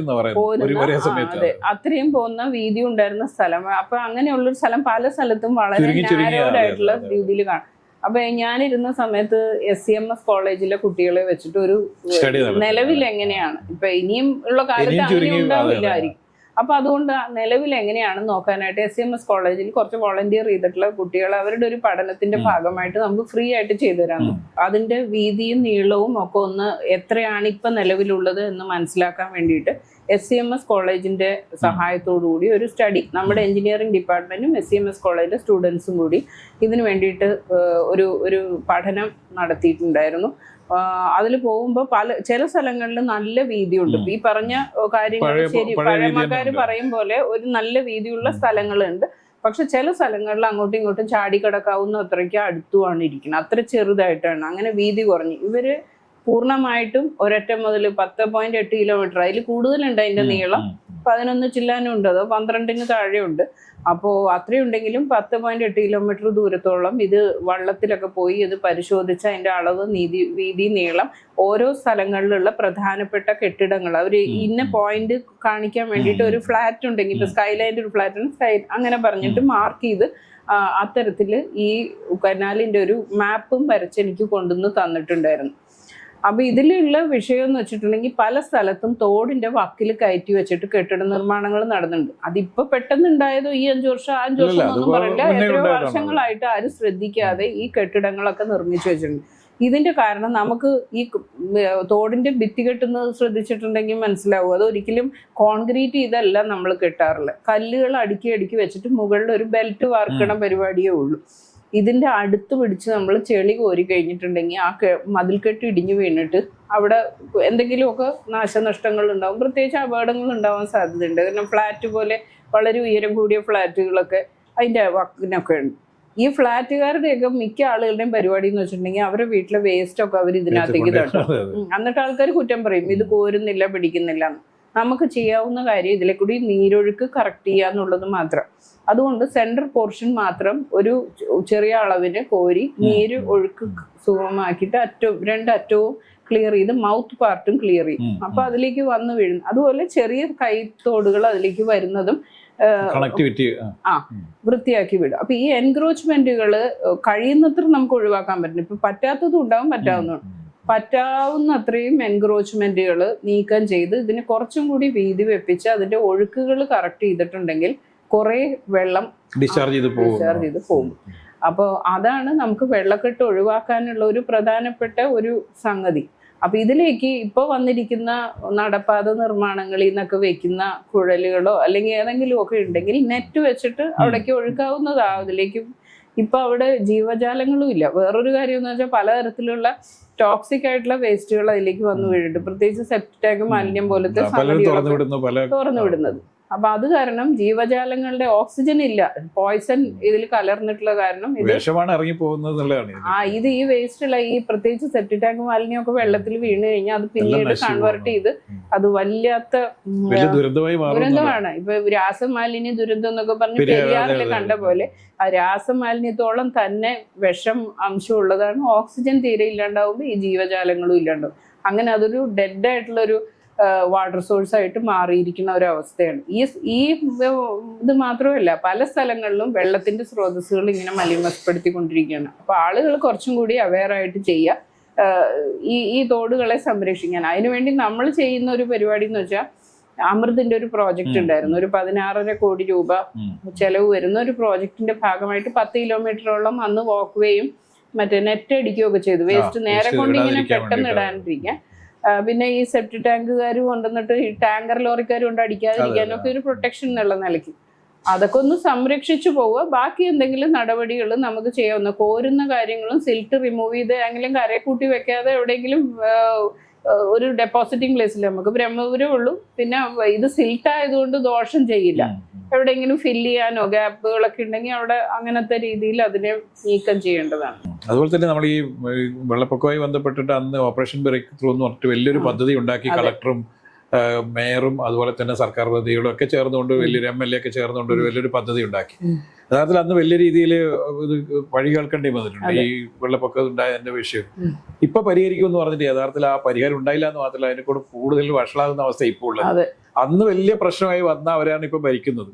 അതെ. അത്രയും പോകുന്ന വീതി ഉണ്ടായിരുന്ന സ്ഥലം. അപ്പൊ അങ്ങനെയുള്ളൊരു സ്ഥലം പല സ്ഥലത്തും വളരെ നാരോഡായിട്ടുള്ള. രീതിയിൽ കാണാം. അപ്പൊ ഞാനിരുന്ന സമയത്ത് എസ് സി എം എസ് കോളേജിലെ കുട്ടികളെ വെച്ചിട്ട് ഒരു നിലവിൽ എങ്ങനെയാണ് ഇപ്പൊ ഇനിയും ഉള്ള കാലത്ത് അങ്ങനെ. ഉണ്ടാവില്ലായിരിക്കും അപ്പൊ അതുകൊണ്ട് നിലവിൽ എങ്ങനെയാണ് നോക്കാനായിട്ട് എസ് എം എസ് കോളേജിൽ കുറച്ച് വോളണ്ടിയർ ചെയ്തിട്ടുള്ള കുട്ടികൾ അവരുടെ ഒരു പഠനത്തിന്റെ ഭാഗമായിട്ട് നമുക്ക് ഫ്രീ ആയിട്ട് ചെയ്തു തരാം അതിന്റെ വീതിയും നീളവും ഒക്കെ ഒന്ന് എത്രയാണ് ഇപ്പൊ നിലവിലുള്ളത് എന്ന് മനസ്സിലാക്കാൻ വേണ്ടിയിട്ട് എസ് സി എം എസ് കോളേജിന്റെ സഹായത്തോടു കൂടി ഒരു സ്റ്റഡി നമ്മുടെ എഞ്ചിനീയറിംഗ് ഡിപ്പാർട്ട്മെന്റും എസ് സി എം എസ് കോളേജിലെ സ്റ്റുഡൻസും കൂടി ഇതിനു വേണ്ടിയിട്ട് ഒരു ഒരു പഠനം നടത്തിയിട്ടുണ്ടായിരുന്നു. അതിൽ പോകുമ്പോൾ പല ചില സ്ഥലങ്ങളിൽ നല്ല വീതിയുണ്ട്. ഈ പറഞ്ഞ കാര്യങ്ങൾ ശരി പഴമക്കാർ പറയും പോലെ ഒരു നല്ല വീതിയുള്ള സ്ഥലങ്ങളുണ്ട്. പക്ഷെ ചില സ്ഥലങ്ങളിൽ അങ്ങോട്ടും ഇങ്ങോട്ടും ചാടി കിടക്കാവുന്ന അത്രയ്ക്ക് അടുത്തുമാണ് ഇരിക്കുന്നത്. അത്ര ചെറുതായിട്ടാണ്. അങ്ങനെ വീതി കുറഞ്ഞു. ഇവർ പൂർണമായിട്ടും ഒരറ്റം മുതൽ പത്ത് പോയിന്റ് എട്ട് കിലോമീറ്റർ അതിൽ കൂടുതലുണ്ട് അതിന്റെ നീളം. പതിനൊന്ന് ചില്ലാനും ഉണ്ട് അതോ പന്ത്രണ്ടിന് താഴെ ഉണ്ട് അപ്പോൾ അത്രയും ഉണ്ടെങ്കിലും പത്ത് പോയിന്റ് എട്ട് കിലോമീറ്റർ ദൂരത്തോളം ഇത് വള്ളത്തിലൊക്കെ പോയി ഇത് പരിശോധിച്ച് അതിന്റെ അളവ് നീതി വീതി നീളം ഓരോ സ്ഥലങ്ങളിലുള്ള പ്രധാനപ്പെട്ട കെട്ടിടങ്ങൾ. അവർ ഇന്ന പോയിന്റ് കാണിക്കാൻ വേണ്ടിയിട്ട് ഒരു ഫ്ലാറ്റ് ഉണ്ടെങ്കിൽ ഇപ്പൊ സ്കൈലൈന്റെ ഒരു ഫ്ലാറ്റ് ഉണ്ട്. സ്കൈ അങ്ങനെ പറഞ്ഞിട്ട് മാർക്ക് ചെയ്ത് അത്തരത്തിൽ ഈ കനാലിന്റെ ഒരു മാപ്പും വരച്ച് എനിക്ക് കൊണ്ടുവന്ന് തന്നിട്ടുണ്ടായിരുന്നു. അപ്പൊ ഇതിലുള്ള വിഷയം എന്ന് വെച്ചിട്ടുണ്ടെങ്കിൽ പല സ്ഥലത്തും തോടിന്റെ വക്കിൽ കയറ്റി വെച്ചിട്ട് കെട്ടിട നിർമ്മാണങ്ങൾ നടന്നുണ്ട് അതിപ്പോ പെട്ടെന്ന് ഉണ്ടായതോ ഈ അഞ്ചു വർഷം ആ അഞ്ചു വർഷം ഒന്നും പറയില്ല എത്രയോ വർഷങ്ങളായിട്ട് ആരും ശ്രദ്ധിക്കാതെ ഈ കെട്ടിടങ്ങളൊക്കെ നിർമ്മിച്ചു വെച്ചിട്ടുണ്ട്. ഇതിന്റെ കാരണം നമുക്ക് ഈ തോടിന്റെ ഭിത്തി കെട്ടുന്നത് ശ്രദ്ധിച്ചിട്ടുണ്ടെങ്കിൽ മനസ്സിലാവും. അത് ഒരിക്കലും കോൺക്രീറ്റ് ഇതല്ല നമ്മൾ കെട്ടാറില്ല കല്ലുകൾ അടുക്കി അടുക്കി വെച്ചിട്ട് മുകളിൽ ഒരു ബെൽറ്റ് വാർക്കണ പരിപാടിയേ ഉള്ളൂ. ഇതിന്റെ അടുത്ത് പിടിച്ച് നമ്മൾ ചെളി കോരി കഴിഞ്ഞിട്ടുണ്ടെങ്കിൽ ആ മതിൽക്കെട്ട് ഇടിഞ്ഞു വീണിട്ട് അവിടെ എന്തെങ്കിലുമൊക്കെ നാശനഷ്ടങ്ങൾ ഉണ്ടാവും പ്രത്യേകിച്ച് അപകടങ്ങൾ ഉണ്ടാവാൻ സാധ്യതയുണ്ട് കാരണം ഫ്ലാറ്റ് പോലെ വളരെ ഉയരം കൂടിയ ഫ്ലാറ്റുകളൊക്കെ അതിന്റെ വക്കിനൊക്കെ ഉണ്ട് ഈ ഫ്ലാറ്റുകാരുടെയൊക്കെ മിക്ക ആളുകളുടെയും പരിപാടി എന്ന് വെച്ചിട്ടുണ്ടെങ്കിൽ അവരുടെ വീട്ടിലെ വേസ്റ്റ് ഒക്കെ അവർ ഇതിനകത്തേക്ക് തട്ടും. എന്നിട്ട് ആൾക്കാർ കുറ്റം പറയും ഇത് കോരുന്നില്ല പിടിക്കുന്നില്ല എന്ന്. നമുക്ക് ചെയ്യാവുന്ന കാര്യം ഇതിലെ കൂടി നീരൊഴുക്ക് കറക്റ്റ് ചെയ്യുക എന്നുള്ളത് മാത്രം. അതുകൊണ്ട് സെൻട്രൽ പോർഷൻ മാത്രം ഒരു ചെറിയ അളവിന് കോരി നീര് ഒഴുക്ക് സുഗമമാക്കിയിട്ട് അറ്റവും രണ്ട് അറ്റവും ക്ലിയർ ചെയ്ത് മൗത്ത് പാർട്ടും ക്ലിയർ ചെയ്യും. അപ്പൊ അതിലേക്ക് വന്നു വീഴുന്നു. അതുപോലെ ചെറിയ കൈത്തോടുകൾ അതിലേക്ക് വരുന്നതും കണക്ടിവിറ്റി ആ. വൃത്തിയാക്കി വിടും അപ്പൊ ഈ എൻക്രോച്ച്മെന്റുകൾ കഴിയുന്നത്ര നമുക്ക് ഒഴിവാക്കാൻ പറ്റും ഇപ്പൊ പറ്റാത്തതും ഉണ്ടാവും പറ്റാവുന്നതും പറ്റാവുന്ന അത്രയും എൻക്രോച്ച്മെന്റുകൾ നീക്കം ചെയ്ത് ഇതിന് കുറച്ചും കൂടി വീതി വെപ്പിച്ച് അതിന്റെ ഒഴുക്കുകൾ കറക്റ്റ് ചെയ്തിട്ടുണ്ടെങ്കിൽ കുറെ വെള്ളം ഡിസ്ചാർജ് ചെയ്ത് പോകും ഡിസ്ചാർജ് ചെയ്ത് പോകും അപ്പോൾ അതാണ് നമുക്ക് വെള്ളക്കെട്ട് ഒഴിവാക്കാനുള്ള ഒരു പ്രധാനപ്പെട്ട ഒരു സംഗതി. അപ്പൊ ഇതിലേക്ക് ഇപ്പോൾ വന്നിരിക്കുന്ന നടപ്പാത നിർമ്മാണങ്ങളിൽ നിന്നൊക്കെ വെക്കുന്ന കുഴലുകളോ അല്ലെങ്കിൽ ഏതെങ്കിലും ഒക്കെ ഉണ്ടെങ്കിൽ നെറ്റ് വെച്ചിട്ട് അവിടേക്ക് ഒഴുക്കാവുന്നതാ. അതിലേക്ക് ഇപ്പൊ അവിടെ ജീവജാലങ്ങളും ഇല്ല. വേറൊരു കാര്യം എന്ന് വെച്ചാൽ പലതരത്തിലുള്ള ടോക്സിക് ആയിട്ടുള്ള വേസ്റ്റുകൾ അതിലേക്ക് വന്നു വീഴുന്നുണ്ട്. പ്രത്യേകിച്ച് സെപ്റ്റ് ടാങ്ക് മാലിന്യം പോലത്തെ തുറന്നു വിടുന്നത്. അപ്പൊ അത് കാരണം ജീവജാലങ്ങളുടെ ഓക്സിജൻ ഇല്ല. പോയ്സൺ ഇതിൽ കലർന്നിട്ടുള്ള കാരണം വിഷമാണ് ഇറങ്ങി പോകുന്നത് ആ ഇത് ഈ വേസ്റ്റ് ഉള്ള ഈ പ്രത്യേകിച്ച് സെപ്റ്റി ടാങ്ക് മാലിന്യമൊക്കെ വെള്ളത്തിൽ വീണ് കഴിഞ്ഞാൽ അത് പിന്നീട് കൺവേർട്ട് ചെയ്ത് അത് വല്ലാത്ത ദുരന്തമാണ്. ഇപ്പൊ രാസമാലിന്യ ദുരന്തം എന്നൊക്കെ പറഞ്ഞ് പെരിയാറിൽ കണ്ട പോലെ ആ രാസമാലിന്യത്തോളം തന്നെ വിഷം അംശം ഉള്ളതാണ്. ഓക്സിജൻ തീരെ ഇല്ലാണ്ടാവുമ്പോൾ ഈ ജീവജാലങ്ങളും ഇല്ലാണ്ടാവും. അങ്ങനെ അതൊരു ഡെഡ് ആയിട്ടുള്ള ഒരു വാട്ടർ സോഴ്സ് ആയിട്ട് മാറിയിരിക്കുന്ന ഒരു അവസ്ഥയാണ് ഈ ഈ ഇത് മാത്രമല്ല പല സ്ഥലങ്ങളിലും വെള്ളത്തിന്റെ സ്രോതസ്സുകൾ ഇങ്ങനെ മലിനപ്പെടുത്തിക്കൊണ്ടിരിക്കുകയാണ്. അപ്പൊ ആളുകൾ കുറച്ചും കൂടി അവെയർ ആയിട്ട് ചെയ്യുക. ഈ ഈ തോടുകളെ സംരക്ഷിക്കാൻ. അതിനുവേണ്ടി നമ്മൾ ചെയ്യുന്ന ഒരു പരിപാടി എന്ന് വെച്ചാൽ അമൃതിന്റെ ഒരു പ്രോജക്റ്റ്. ഉണ്ടായിരുന്നു. ഒരു പതിനാറര കോടി രൂപ ചെലവ് വരുന്ന ഒരു പ്രോജക്റ്റിന്റെ ഭാഗമായിട്ട് പത്ത് കിലോമീറ്ററോളം അന്ന് വാക്ക് വേയും മറ്റേ നെറ്റ് അടിക്കുകയൊക്കെ ചെയ്തു. വേസ്റ്റ് നേരെ കൊണ്ടിങ്ങനെ കൊണ്ട് ഇങ്ങനെ പെട്ടെന്ന്. ഇടാണ്ടിരിക്കാൻ പിന്നെ ഈ സെപ്റ്റി ടാങ്കുകാർ കൊണ്ടുവന്നിട്ട് ഈ ടാങ്കർ ലോറിക്കാർ കൊണ്ട് അടിക്കാതിരിക്കാനും ഒക്കെ ഒരു പ്രൊട്ടക്ഷൻ എന്നുള്ള നിലയ്ക്ക്. അതൊക്കെ ഒന്ന് സംരക്ഷിച്ചു പോവുക. ബാക്കി എന്തെങ്കിലും നടപടികൾ നമുക്ക് ചെയ്യാവുന്ന കോരുന്ന കാര്യങ്ങളും സിൽട്ട് റിമൂവ് ചെയ്ത് എങ്കിലും കരയെ കൂട്ടി വെക്കാതെ എവിടെയെങ്കിലും ഒരു ഡെപ്പോസിറ്റിംഗ് പ്ലേസിൽ നമുക്ക് ബ്രഹ്മപുരം ഉള്ളൂ. പിന്നെ ഇത് സിൽട്ട് ആയതുകൊണ്ട് ദോഷം ചെയ്യില്ല. എവിടെയെങ്കിലും ഫില്ല് ചെയ്യാനോ ഗ്യാപ്പുകളൊക്കെ ഉണ്ടെങ്കിൽ അവിടെ അങ്ങനത്തെ രീതിയിൽ അതിനെ നീക്കം ചെയ്യേണ്ടതാണ്. അതുപോലെ തന്നെ നമ്മൾ ഈ വെള്ളപ്പൊക്കവുമായി ബന്ധപ്പെട്ടിട്ട് അന്ന് ഓപ്പറേഷൻ ബ്രേക്ക് ത്രൂ എന്ന് പറഞ്ഞിട്ട് വലിയൊരു പദ്ധതി ഉണ്ടാക്കി കളക്ടറും മേയറും അതുപോലെ തന്നെ സർക്കാർ പ്രതികളും ഒക്കെ ചേർന്നുകൊണ്ട് വലിയൊരു എം എൽ എ ഒക്കെ ചേർന്നുകൊണ്ട് ഒരു വലിയൊരു പദ്ധതി ഉണ്ടാക്കി. യഥാർത്ഥത്തിൽ അന്ന് വലിയ രീതിയിൽ ഇത് വഴി കേൾക്കേണ്ടി വന്നിട്ടുണ്ട്. ഈ വെള്ളപ്പൊക്കം ഉണ്ടായതിന്റെ വിഷയം. ഇപ്പൊ പരിഹരിക്കും എന്ന് പറഞ്ഞിട്ട് യഥാർത്ഥത്തിൽ ആ പരിഹാരം ഉണ്ടായില്ല എന്ന് മാത്രമല്ല അതിനെ കൂടെ കൂടുതൽ വഷളാകുന്ന അവസ്ഥ ഇപ്പോൾ ഉള്ളത്. അന്ന് വലിയ പ്രശ്നമായി വന്ന അവരാണ് ഇപ്പൊ ഭരിക്കുന്നത്.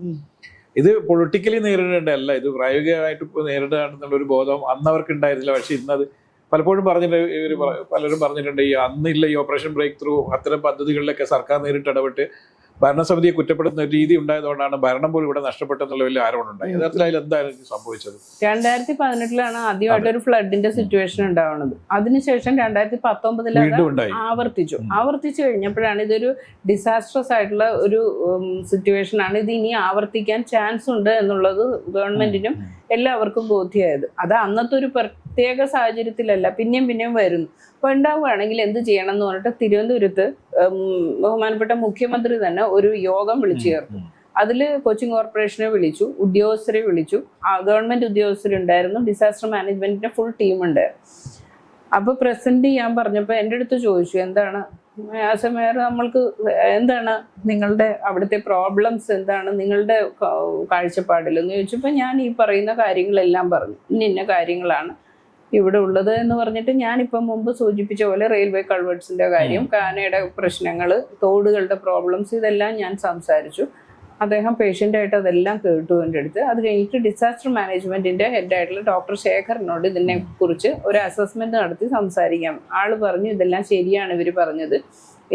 ഇത് പൊളിറ്റിക്കലി നേരിടേണ്ടതല്ല. ഇത് പ്രായോഗികമായിട്ട് ഇപ്പോൾ നേരിടുകയാണെന്നുള്ള ഒരു ബോധം അന്ന് അവർക്ക് ഉണ്ടായിരുന്നില്ല പക്ഷെ ഇന്നത് പലപ്പോഴും പറഞ്ഞിട്ടുണ്ട് ഇവർ പലരും പറഞ്ഞിട്ടുണ്ട് ഈ അന്നില്ല ഈ ഓപ്പറേഷൻ ബ്രേക്ക് ത്രൂ അത്തരം പദ്ധതികളിലൊക്കെ സർക്കാർ നേരിട്ട് ഇടപെട്ട് ഭരണസമിതിയെ കുറ്റപ്പെടുത്തുന്ന ഒരു രീതി ഉണ്ടായതുകൊണ്ടാണ് ഭരണം പോലും ഇവിടെ നഷ്ടപ്പെട്ടെന്നുള്ള വലിയ ആരോപണം ഉണ്ടായി യഥാർത്ഥത്തിൽ അതിൽ എന്തായിരുന്നു സംഭവിച്ചത്? രണ്ടായിരത്തി പതിനെട്ടിലാണ് ആദ്യമായിട്ട് ഒരു ഫ്ലഡിന്റെ സിറ്റുവേഷൻ ഉണ്ടാവുന്നത്. അതിനുശേഷം രണ്ടായിരത്തി ഉണ്ടായി. ആവർത്തിച്ചു. ആവർത്തിച്ചു കഴിഞ്ഞപ്പോഴാണ് ഇതൊരു ഡിസാസ്ട്രസ് ആയിട്ടുള്ള ഒരു സിറ്റുവേഷൻ ആണ്. ഇത് ഇനി ആവർത്തിക്കാൻ ചാൻസ് ഉണ്ട് എന്നുള്ളത് ഗവൺമെന്റിനും എല്ലാവർക്കും ബോധ്യമായത് അത് അന്നത്തെ ഒരു പ്രത്യേക സാഹചര്യത്തിലല്ല പിന്നെയും പിന്നെയും വരുന്നു. ഉണ്ടാവുകയാണെങ്കിൽ എന്ത് ചെയ്യണം എന്ന് പറഞ്ഞിട്ട് തിരുവനന്തപുരത്ത് ബഹുമാനപ്പെട്ട മുഖ്യമന്ത്രി തന്നെ ഒരു യോഗം വിളിച്ചു ചേർത്തു. അതിൽ കോച്ചിങ് കോർപ്പറേഷനെ വിളിച്ചു ഉദ്യോഗസ്ഥരെ വിളിച്ചു. ആ ഗവൺമെന്റ് ഉദ്യോഗസ്ഥരുണ്ടായിരുന്നു ഡിസാസ്റ്റർ മാനേജ്മെന്റിന്റെ ഫുൾ ടീം ഉണ്ടായിരുന്നു അപ്പൊ പ്രസന്റ് ചെയ്യാൻ പറഞ്ഞപ്പോ എന്റെ അടുത്ത് ചോദിച്ചു എന്താണ്? ആസ് എ മേയർ നമ്മൾക്ക് എന്താണ് നിങ്ങളുടെ അവിടുത്തെ പ്രോബ്ലംസ്? എന്താണ് നിങ്ങളുടെ കാഴ്ചപ്പാടിൽ? എന്ന് ചോദിച്ചപ്പോൾ ഞാൻ ഈ പറയുന്ന കാര്യങ്ങളെല്ലാം പറഞ്ഞു. ഇന്ന ഇന്ന കാര്യങ്ങളാണ്. ഇവിടെ ഉള്ളത് എന്ന് പറഞ്ഞിട്ട് ഞാനിപ്പം മുമ്പ് സൂചിപ്പിച്ച പോലെ റെയിൽവേ കൾവേർട്സിന്റെ കാര്യം കാനയുടെ പ്രശ്നങ്ങൾ തോടുകളുടെ പ്രോബ്ലംസ് ഇതെല്ലാം ഞാൻ സംസാരിച്ചു. അദ്ദേഹം പേഷ്യന്റായിട്ട് അതെല്ലാം കേട്ടു എന്റെ അടുത്ത്. അത് കഴിഞ്ഞിട്ട് ഡിസാസ്റ്റർ മാനേജ്മെന്റിന്റെ ഹെഡായിട്ടുള്ള ഡോക്ടർ ശേഖറിനോട് ഇതിനെ കുറിച്ച് ഒരു അസസ്മെന്റ് നടത്തി സംസാരിക്കാം. ആൾ പറഞ്ഞു ഇതെല്ലാം ശരിയാണ് ഇവർ പറഞ്ഞത്.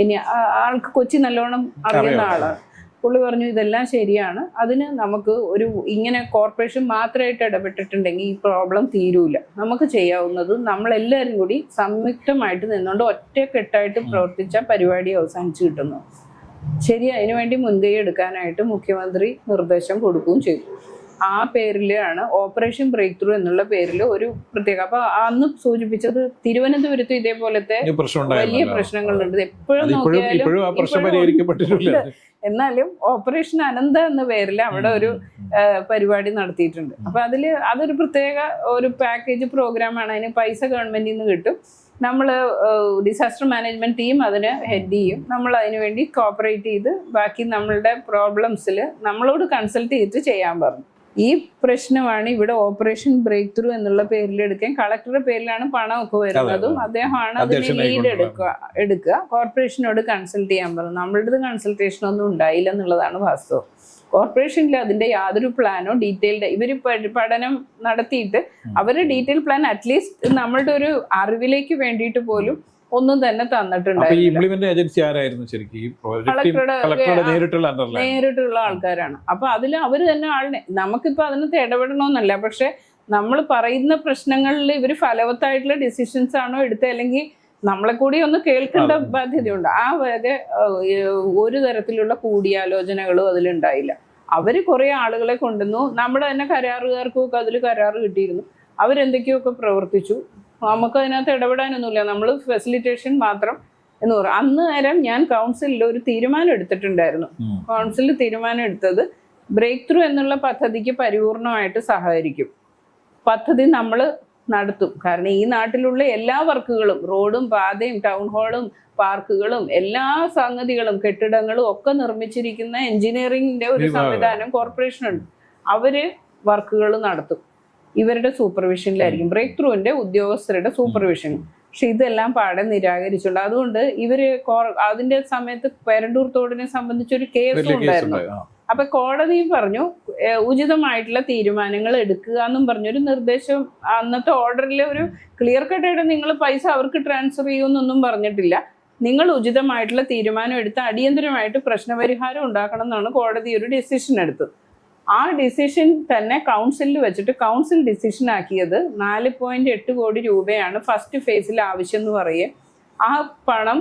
ഇനി ആൾക്ക് കൊച്ചി നല്ലോണം അറിയുന്ന അറിയാം. ആളാണ് പുള്ളി പറഞ്ഞു ഇതെല്ലാം ശരിയാണ്. അതിന് നമുക്ക് ഒരു ഇങ്ങനെ കോർപ്പറേഷൻ മാത്രമായിട്ട് ഇടപെട്ടിട്ടുണ്ടെങ്കിൽ ഈ പ്രോബ്ലം തീരൂല. നമുക്ക് ചെയ്യാവുന്നത് നമ്മളെല്ലാവരും കൂടി സംയുക്തമായിട്ട് നിന്നുകൊണ്ട് ഒറ്റക്കെട്ടായിട്ട് പ്രവർത്തിച്ച പരിപാടി അവസാനിച്ചു കിട്ടുന്നു. ശരി അതിനുവേണ്ടി മുൻകൈ എടുക്കാനായിട്ട് മുഖ്യമന്ത്രി നിർദ്ദേശം കൊടുക്കുകയും ചെയ്തു. ആ പേരിലാണ് ഓപ്പറേഷൻ ബ്രേക്ക് ത്രൂ എന്നുള്ള പേരിൽ ഒരു പ്രത്യേക അപ്പൊ അന്ന് സൂചിപ്പിച്ചത് തിരുവനന്തപുരത്ത് ഇതേപോലത്തെ വലിയ പ്രശ്നങ്ങളുണ്ട്. എപ്പോഴും നോക്കിയാലും എന്നാലും ഓപ്പറേഷൻ അനന്ത എന്ന പേരിൽ അവിടെ ഒരു പരിപാടി നടത്തിയിട്ടുണ്ട്. അപ്പൊ അതിൽ അതൊരു പ്രത്യേക ഒരു പാക്കേജ് പ്രോഗ്രാം ആണ്. അതിന് പൈസ ഗവൺമെന്റിൽ നിന്ന് കിട്ടും. നമ്മൾ ഡിസാസ്റ്റർ മാനേജ്മെന്റ് ടീം അതിന് ഹെഡ് ചെയ്യും. നമ്മൾ അതിനു വേണ്ടി കോപ്പറേറ്റ് ചെയ്ത് ബാക്കി നമ്മളുടെ പ്രോബ്ലംസിൽ നമ്മളോട് കൺസൾട്ട് ചെയ്തിട്ട് ചെയ്യാൻ പറഞ്ഞു. ഈ പ്രശ്നമാണ് ഇവിടെ ഓപ്പറേഷൻ ബ്രേക്ക് ത്രൂ എന്നുള്ള പേരിൽ എടുക്കാൻ കളക്ടറുടെ പേരിലാണ് പണമൊക്കെ വരുന്നതും. അദ്ദേഹമാണ് അതിന് ലീഡ് എടുക്കുക എടുക്കുക. കോർപ്പറേഷനോട് കൺസൾട്ട് ചെയ്യാൻ പറഞ്ഞു. നമ്മളുടെ കൺസൾട്ടേഷൻ ഒന്നും ഉണ്ടായില്ല എന്നുള്ളതാണ് വാസ്തവം. കോർപ്പറേഷനിൽ അതിന്റെ യാതൊരു പ്ലാനോ ഡീറ്റെയിൽഡ് ഇവർ പഠനം നടത്തിയിട്ട് അവരുടെ ഡീറ്റെയിൽ പ്ലാൻ അറ്റ്ലീസ്റ്റ് നമ്മളുടെ ഒരു അറിവിലേക്ക് വേണ്ടിയിട്ട് പോലും ഒന്നും തന്നെ തന്നിട്ടുണ്ട് ഏജൻസി ശരിക്കും? നേരിട്ടുള്ള ആൾക്കാരാണ്. അപ്പൊ അതിൽ അവർ തന്നെ ആളിനെ നമുക്കിപ്പോ അതിനകത്ത് ഇടപെടണമെന്നല്ല പക്ഷെ നമ്മൾ പറയുന്ന പ്രശ്നങ്ങളിൽ ഇവർ ഫലവത്തായിട്ടുള്ള ഡിസിഷൻസ് ആണോ എടുത്തത് അല്ലെങ്കിൽ നമ്മളെ കൂടി ഒന്ന് കേൾക്കേണ്ട ബാധ്യതയുണ്ട്. ആ വക ഒരു തരത്തിലുള്ള കൂടിയാലോചനകളും അതിലുണ്ടായില്ല. അവർ കുറെ ആളുകളെ കൊണ്ടുവന്നു. നമ്മുടെ തന്നെ കരാറുകാർക്കും ഒക്കെ അതിൽ കരാറ് കിട്ടിയിരുന്നു. അവരെന്തൊക്കെയൊക്കെ പ്രവർത്തിച്ചു. നമുക്ക് അതിനകത്ത് ഇടപെടാനൊന്നുമില്ല. നമ്മൾ ഫെസിലിറ്റേഷൻ മാത്രം എന്ന് പറയും അന്ന് നേരം ഞാൻ കൗൺസിലിൽ ഒരു തീരുമാനം എടുത്തിട്ടുണ്ടായിരുന്നു. കൗൺസിൽ തീരുമാനം എടുത്തത് ബ്രേക്ക് ത്രൂ എന്നുള്ള പദ്ധതിക്ക് പരിപൂർണമായിട്ട് സഹകരിക്കും. പദ്ധതി നമ്മൾ നടത്തും. കാരണം ഈ നാട്ടിലുള്ള എല്ലാ വർക്കുകളും റോഡും പാതയും ടൗൺ ഹാളും പാർക്കുകളും എല്ലാ സംഗതികളും കെട്ടിടങ്ങളും ഒക്കെ നിർമ്മിച്ചിരിക്കുന്ന എഞ്ചിനീയറിംഗിന്റെ ഒരു സംവിധാനം കോർപ്പറേഷൻ ഉണ്ട്. അവർ വർക്കുകൾ നടത്തും. ഇവരുടെ സൂപ്പർവിഷനിലായിരിക്കും ബ്രേക്ക് ത്രൂവിന്റെ ഉദ്യോഗസ്ഥരുടെ സൂപ്പർവിഷൻ പക്ഷെ ഇതെല്ലാം പാടെ നിരാകരിച്ചുണ്ട് അതുകൊണ്ട് ഇവർ അതിന്റെ സമയത്ത് പേരണ്ടൂർ തോടിനെ സംബന്ധിച്ച് ഒരു കേസും ഉണ്ടായിരുന്നു. അപ്പൊ കോടതി പറഞ്ഞു ഉചിതമായിട്ടുള്ള തീരുമാനങ്ങൾ എടുക്കുക എന്നും പറഞ്ഞൊരു നിർദ്ദേശം. അന്നത്തെ ഓർഡറിൽ ഒരു ക്ലിയർ കട്ടായിട്ട് നിങ്ങൾ പൈസ അവർക്ക് ട്രാൻസ്ഫർ ചെയ്യുമെന്നൊന്നും പറഞ്ഞിട്ടില്ല. നിങ്ങൾ ഉചിതമായിട്ടുള്ള തീരുമാനം എടുത്ത് അടിയന്തരമായിട്ട് പ്രശ്നപരിഹാരം ഉണ്ടാക്കണം എന്നാണ് കോടതി ഒരു ഡിസിഷൻ എടുത്തത്. ആ ഡിസിഷൻ തന്നെ കൗൺസിലിൽ വെച്ചിട്ട് കൗൺസിൽ ഡിസിഷൻ ആക്കിയത് നാല് പോയിന്റ് എട്ട് കോടി രൂപയാണ് ഫസ്റ്റ് ഫേസിൽ ആവശ്യം എന്ന് പറയുക ആ പണം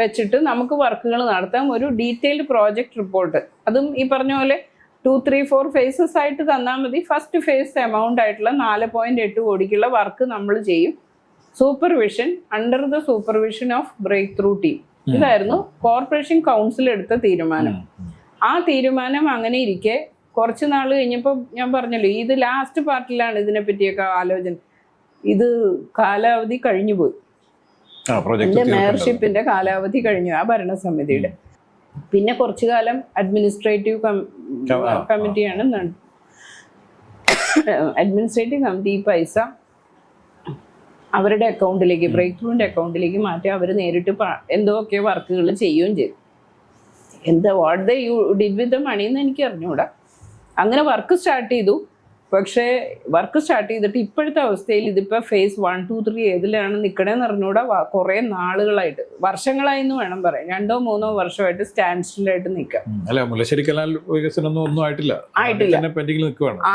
വെച്ചിട്ട് നമുക്ക് വർക്കുകൾ നടത്താം. ഒരു ഡീറ്റെയിൽഡ് പ്രോജക്റ്റ് റിപ്പോർട്ട് അതും ഈ പറഞ്ഞ പോലെ ടു ത്രീ ഫോർ ഫേസസ് ആയിട്ട് തന്നാൽ മതി. ഫസ്റ്റ് ഫേസ് എമൗണ്ട് ആയിട്ടുള്ള നാല് പോയിന്റ് എട്ട് കോടിക്കുള്ള വർക്ക് നമ്മൾ ചെയ്യും. Supervision under the supervision of break through team ഇതായിരുന്നു കോർപ്പറേഷൻ കൗൺസിൽ എടുത്ത തീരുമാനം. ആ തീരുമാനം അങ്ങനെ ഇരിക്കെ കുറച്ച് നാൾ കഴിഞ്ഞപ്പോൾ ഞാൻ പറഞ്ഞല്ലോ ഇത് ലാസ്റ്റ് പാർട്ടിലാണ് ഇതിനെ പറ്റിയൊക്കെ ആലോചന. ഇത് കാലാവധി കഴിഞ്ഞു പോയി. പ്രോജക്ട് മേയർഷിപ്പിന്റെ കാലാവധി കഴിഞ്ഞു ആ ഭരണസമിതിയുടെ. പിന്നെ കുറച്ചു കാലം അഡ്മിനിസ്ട്രേറ്റീവ്. കമ്മിറ്റിയാണ് അഡ്മിനിസ്ട്രേറ്റീവ് കമ്മിറ്റി ഈ പൈസ അവരുടെ അക്കൗണ്ടിലേക്ക് ബ്രേക്ക് ത്രൂവിന്റെ അക്കൗണ്ടിലേക്ക് മാറ്റി അവർ നേരിട്ട് എന്തോ എന്തൊക്കെ വർക്കുകൾ ചെയ്യുകയും ചെയ്തു. എന്താ what the you did with the money എന്ന് എനിക്ക് അറിഞ്ഞൂടാ അങ്ങനെ വർക്ക് സ്റ്റാർട്ട് ചെയ്തു. പക്ഷേ വർക്ക് സ്റ്റാർട്ട് ചെയ്തിട്ട് ഇപ്പോഴത്തെ അവസ്ഥയിൽ ഇതിപ്പോൾ ഫേസ് വൺ ടു ത്രീ ഏതിലാണ് നിൽക്കണേന്ന് അറിഞ്ഞുകൂടെ കുറേ നാളുകളായിട്ട്. വർഷങ്ങളായി എന്ന് വേണം പറയാം രണ്ടോ മൂന്നോ വർഷമായിട്ട് സ്റ്റാൻഡ് സ്റ്റിലായിട്ട് നിൽക്കാം അല്ല മുല്ലശ്ശേരി കനാൽ വികസനം ഒന്നും ആയിട്ടില്ല. ആയിട്ടില്ല.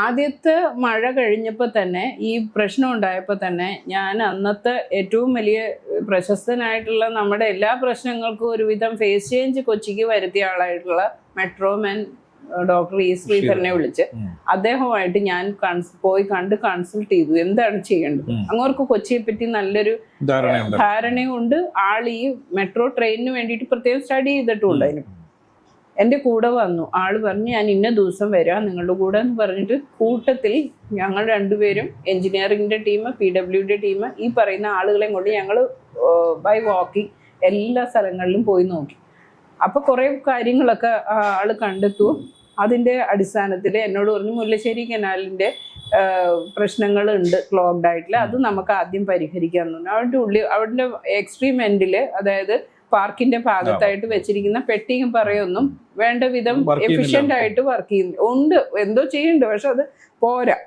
ആദ്യത്തെ മഴ കഴിഞ്ഞപ്പോൾ തന്നെ ഈ പ്രശ്നം ഉണ്ടായപ്പോൾ തന്നെ ഞാൻ അന്നത്തെ ഏറ്റവും വലിയ പ്രശസ്തനായിട്ടുള്ള നമ്മുടെ എല്ലാ പ്രശ്നങ്ങൾക്കും ഒരുവിധം ഫേസ് ചേഞ്ച് കൊച്ചിക്ക് വരുത്തിയ ആളായിട്ടുള്ള മെട്രോമാൻ ഡോക്ടർ ഇ ശ്രീധരനെ വിളിച്ച് അദ്ദേഹവുമായിട്ട് അദ്ദേഹമായിട്ട് ഞാൻ പോയി കണ്ട് കൺസൾട്ട് ചെയ്തു. എന്താണ് ചെയ്യേണ്ടത്. അങ്ങോർക്ക് കൊച്ചിയെ പറ്റി നല്ലൊരു ധാരണയുണ്ട്. ആൾ ഈ മെട്രോ ട്രെയിനിന് വേണ്ടിയിട്ട് പ്രത്യേകം സ്റ്റഡി ചെയ്തിട്ടുണ്ട് അതിന്. എന്റെ കൂടെ വന്നു. ആൾ പറഞ്ഞു ഞാൻ ഇന്ന ദിവസം വരാം നിങ്ങളുടെ കൂടെ എന്ന് പറഞ്ഞിട്ട് കൂട്ടത്തിൽ ഞങ്ങൾ രണ്ടുപേരും എഞ്ചിനീയറിംഗിന്റെ ടീം പി ഡബ്ല്യുയുടെ ടീം ഈ പറയുന്ന ആളുകളെയും കൊണ്ട് ഞങ്ങൾ ബൈ വാക്കിംഗ് എല്ലാ സ്ഥലങ്ങളിലും പോയി നോക്കി. അപ്പൊ കുറെ കാര്യങ്ങളൊക്കെ ആൾ കണ്ടെത്തു. അതിന്റെ അടിസ്ഥാനത്തിൽ എന്നോട് പറഞ്ഞു മുല്ലശ്ശേരി കനാലിന്റെ പ്രശ്നങ്ങളുണ്ട് ക്ലോഗ്ഡ് ആയിട്ടുള്ള അത് നമുക്ക് ആദ്യം പരിഹരിക്കാൻ തോന്നുന്നു അവിടെ ഉള്ളിൽ അവിടെ എക്സ്ട്രീം എൻഡിൽ അതായത് പാർക്കിന്റെ ഭാഗത്തായിട്ട് വെച്ചിരിക്കുന്ന പെട്ടിയും പറയൊന്നും വേണ്ട വിധം എഫിഷ്യന്റ് ആയിട്ട് വർക്ക് ചെയ്യുന്നു ഉണ്ട് എന്തോ ചെയ്യുന്നുണ്ട് പക്ഷെ അത് പോരാ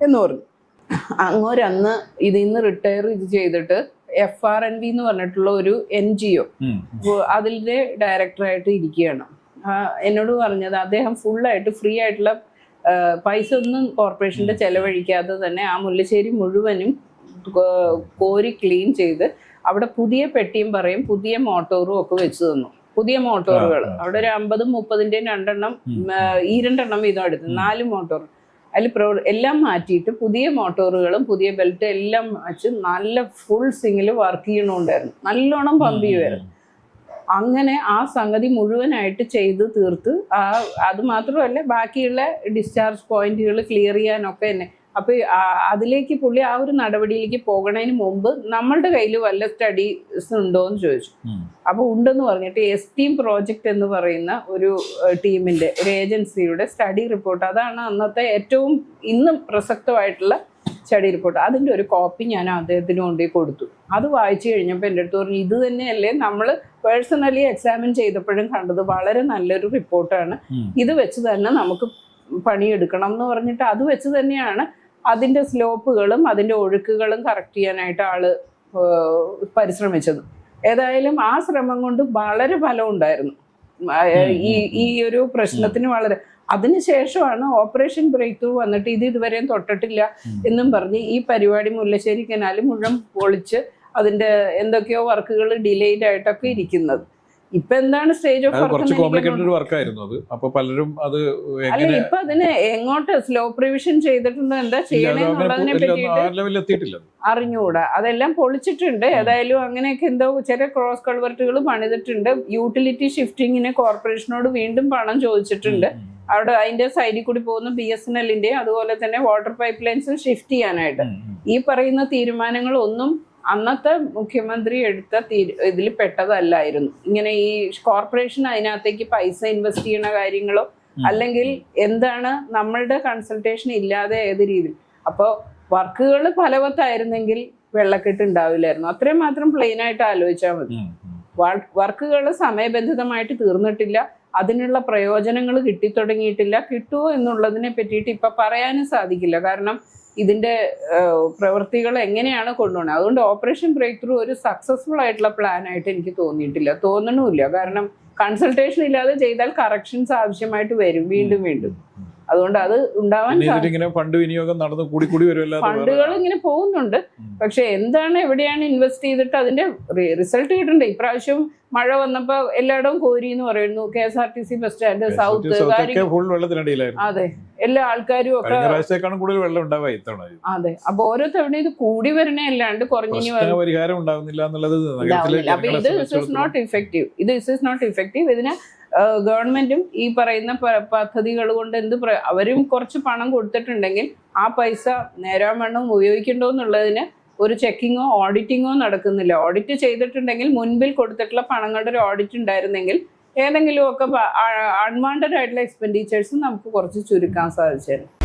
എന്ന് പറഞ്ഞു. അങ്ങോരന്ന് ഇതിൽ നിന്ന് റിട്ടയർ ഇത് ചെയ്തിട്ട് എഫ് ആർ എൻ വി എന്ന് പറഞ്ഞിട്ടുള്ള ഒരു എൻ ജി ഒ അതിന്റെ ഡയറക്ടറായിട്ട് ഇരിക്കുകയാണ്. എന്നോട് പറഞ്ഞത് അദ്ദേഹം ഫുള്ളായിട്ട് ഫ്രീ ആയിട്ടുള്ള പൈസ ഒന്നും കോർപ്പറേഷന്റെ ചെലവഴിക്കാതെ തന്നെ ആ മുല്ലശ്ശേരി മുഴുവനും കോരി ക്ലീൻ ചെയ്ത് അവിടെ പുതിയ പെട്ടിയും പറയും പുതിയ മോട്ടോറും ഒക്കെ വെച്ച് തന്നു. പുതിയ മോട്ടോറുകൾ. അവിടെ ഒരു അമ്പതും മുപ്പതിന്റെയും രണ്ടെണ്ണം ഈ രണ്ടെണ്ണം വീതം എടുത്തു നാല് മോട്ടോർ അതിൽ പ്രോ എല്ലാം മാറ്റിയിട്ട് പുതിയ മോട്ടോറുകളും പുതിയ ബെൽറ്റ് എല്ലാം വെച്ച് നല്ല ഫുൾ സിങ്ങിൽ വർക്ക് ചെയ്യണുണ്ടായിരുന്നു. നല്ലോണം പമ്പ് ചെയ്യുമായിരുന്നു അങ്ങനെ ആ സംഗതി മുഴുവനായിട്ട് ചെയ്ത് തീർത്ത് ആ അത് മാത്രമല്ല ബാക്കിയുള്ള ഡിസ്ചാർജ് പോയിന്റുകൾ ക്ലിയർ ചെയ്യാനൊക്കെ തന്നെ. അപ്പൊ അതിലേക്ക് പുള്ളി ആ ഒരു നടപടിയിലേക്ക് പോകണതിന് മുമ്പ് നമ്മളുടെ കയ്യിൽ വല്ല സ്റ്റഡീസ് ഉണ്ടോ എന്ന് ചോദിച്ചു അപ്പൊ അപ്പോൾ ഉണ്ടെന്ന് പറഞ്ഞിട്ട് എസ് ടീം പ്രോജക്റ്റ് എന്ന് പറയുന്ന ഒരു ടീമിന്റെ ഒരു ഏജൻസിയുടെ സ്റ്റഡി റിപ്പോർട്ട് അതാണ് അന്നത്തെ ഏറ്റവും ഇന്നും പ്രസക്തമായിട്ടുള്ള സ്റ്റഡി റിപ്പോർട്ട് അതിന്റെ ഒരു കോപ്പി ഞാൻ അദ്ദേഹത്തിന് കൊണ്ടുപോയി കൊടുത്തു. അത് വായിച്ചു കഴിഞ്ഞപ്പോൾ എന്റെ അടുത്ത് പറഞ്ഞു ഇത് തന്നെയല്ലേ നമ്മൾ പേഴ്സണലി എക്സാമിൻ ചെയ്തപ്പോഴും കണ്ടത്. വളരെ നല്ലൊരു റിപ്പോർട്ടാണ് ഇത് വെച്ച് തന്നെ നമുക്ക് പണിയെടുക്കണം എന്ന് പറഞ്ഞിട്ട് അത് വെച്ച് തന്നെയാണ് അതിന്റെ സ്ലോപ്പുകളും അതിന്റെ ഒഴുക്കുകളും കറക്റ്റ് ചെയ്യാനായിട്ട് ആൾ പരിശ്രമിച്ചത്. ഏതായാലും ആ ശ്രമം കൊണ്ട് വളരെ ഫലം ഉണ്ടായിരുന്നു. ഈ ഈ ഒരു പ്രശ്നത്തിന് വളരെ അതിനുശേഷമാണ് ഓപ്പറേഷൻ ബ്രേക്ക് ത്രൂ വന്നിട്ട് ഇത് ഇതുവരെയും തൊട്ടിട്ടില്ല. എന്നും പറഞ്ഞ് ഈ പരിപാടി മുല്ലശ്ശേരി കനാല് മുഴുവൻ പൊളിച്ച് അതിന്റെ എന്തൊക്കെയോ വർക്കുകൾ ഡിലേഡ് ആയിട്ടൊക്കെ ഇരിക്കുന്നത് ഇപ്പൊ എന്താണ് സ്റ്റേജ് ഓഫ് കുറച്ച് കോംപ്ലിക്കേറ്റഡ് ഒരു വർക്കായിരുന്നു അത്. അപ്പൊ പലരും അത് അല്ല എങ്ങനെ ഇപ്പൊ അതിന് എങ്ങോട്ട് സ്ലോ പ്രിവിഷൻ ചെയ്തിട്ടുണ്ടോ എന്താ ചെയ്യണെന്നുള്ളതിനെ പറ്റിയിട്ട്. അറിഞ്ഞുകൂടാ. അതെല്ലാം പൊളിച്ചിട്ടുണ്ട്. ഏതായാലും അങ്ങനെയൊക്കെ എന്തോ ചെറിയ ക്രോസ് കൾവർട്ടുകൾ പണിതിട്ടുണ്ട്. യൂട്ടിലിറ്റി ഷിഫ്റ്റിങ്ങിന് കോർപ്പറേഷനോട് വീണ്ടും പണം ചോദിച്ചിട്ടുണ്ട്. അവിടെ അതിന്റെ സൈഡിൽ കൂടി പോകുന്ന ബി എസ് എൻ എല്ലിന്റെ അതുപോലെ തന്നെ വാട്ടർ പൈപ്പ് ലൈൻസ് ഷിഫ്റ്റ് ചെയ്യാനായിട്ട്. ഈ പറയുന്ന തീരുമാനങ്ങളൊന്നും അന്നത്തെ മുഖ്യമന്ത്രി എടുത്ത തീരു ഇതിൽ പെട്ടതല്ലായിരുന്നു. ഇങ്ങനെ ഈ കോർപ്പറേഷൻ അതിനകത്തേക്ക് പൈസ ഇൻവെസ്റ്റ് ചെയ്യുന്ന കാര്യങ്ങളോ അല്ലെങ്കിൽ എന്താണ് നമ്മളുടെ കൺസൾട്ടേഷൻ ഇല്ലാതെ ഏത് രീതിയിൽ. അപ്പോൾ വർക്കുകൾ ഫലവത്തായിരുന്നെങ്കിൽ വെള്ളക്കെട്ട് ഉണ്ടാവില്ലായിരുന്നു. അത്രയും മാത്രം പ്ലെയിൻ ആയിട്ട് ആലോചിച്ചാൽ മതി. വർക്കുകൾ സമയബന്ധിതമായിട്ട് തീർന്നിട്ടില്ല. അതിനുള്ള പ്രയോജനങ്ങൾ കിട്ടിത്തുടങ്ങിയിട്ടില്ല. കിട്ടുമോ എന്നുള്ളതിനെ പറ്റിയിട്ട് ഇപ്പൊ പറയാനും സാധിക്കില്ല. കാരണം ഇതിന്റെ ഏഹ്, പ്രവൃത്തികൾ എങ്ങനെയാണ് കൊണ്ടുപോകുന്നത് അതുകൊണ്ട് ഓപ്പറേഷൻ ബ്രേക്ക് ത്രൂ ഒരു സക്സസ്ഫുൾ ആയിട്ടുള്ള പ്ലാൻ ആയിട്ട് എനിക്ക് തോന്നിയിട്ടില്ല. തോന്നണമില്ല. കാരണം കൺസൾട്ടേഷൻ ഇല്ലാതെ ചെയ്താൽ കറക്ഷൻസ് ആവശ്യമായിട്ട് വരും വീണ്ടും വീണ്ടും. അതുകൊണ്ട് അത് ഉണ്ടാവാൻ ഫണ്ട് വിനിയോഗം നടന്ന് കൂടി കൂടി ഫണ്ടുകൾ ഇങ്ങനെ പോകുന്നുണ്ട്. പക്ഷെ എന്താണ് എവിടെയാണ് ഇൻവെസ്റ്റ് ചെയ്തിട്ട് അതിന്റെ റിസൾട്ട് കിട്ടണ്ടേ? ഇപ്രാവശ്യം മഴ വന്നപ്പോ എല്ലായിടവും കോരി എന്ന് പറയുന്നു. K S R T C bus stand south അതെ. എല്ലാ ആൾക്കാരും ഒക്കെ വെള്ളം അതെ. അപ്പൊ ഓരോ തവണ ഇത് കൂടി വരണേ അല്ലാണ്ട് കുറഞ്ഞു പ്രശ്ന പരിഹാരം ഉണ്ടാവുന്നില്ല എന്നുള്ളത് നഗരത്തിലെ അപ്പൊ ജനങ്ങളെ ഇത് ഇസ് ഇസ് നോട്ട് ഇഫക്റ്റീവ് ഇത് ഇസ് ഇസ് നോട്ട് ഇഫക്റ്റീവ് ഇതിന് ഗവൺമെന്റും ഈ പറയുന്ന പദ്ധതികൾ കൊണ്ട് എന്ത് അവരും കുറച്ച് പണം കൊടുത്തിട്ടുണ്ടെങ്കിൽ ആ പൈസ നേരാവണ്ണം ഉപയോഗിക്കണ്ടോ എന്നുള്ളതിന് ഒരു ചെക്കിങ്ങോ ഓഡിറ്റിങ്ങോ നടക്കുന്നില്ല. ഓഡിറ്റ് ചെയ്തിട്ടുണ്ടെങ്കിൽ മുൻപിൽ കൊടുത്തിട്ടുള്ള പണങ്ങളുടെ ഒരു ഓഡിറ്റ് ഉണ്ടായിരുന്നെങ്കിൽ ഏതെങ്കിലുമൊക്കെ അൺവാണ്ടഡ് ആയിട്ടുള്ള എക്സ്പെൻഡിച്ചേഴ്സ് നമുക്ക് കുറച്ച് ചുരുക്കാൻ സാധിച്ചേനെ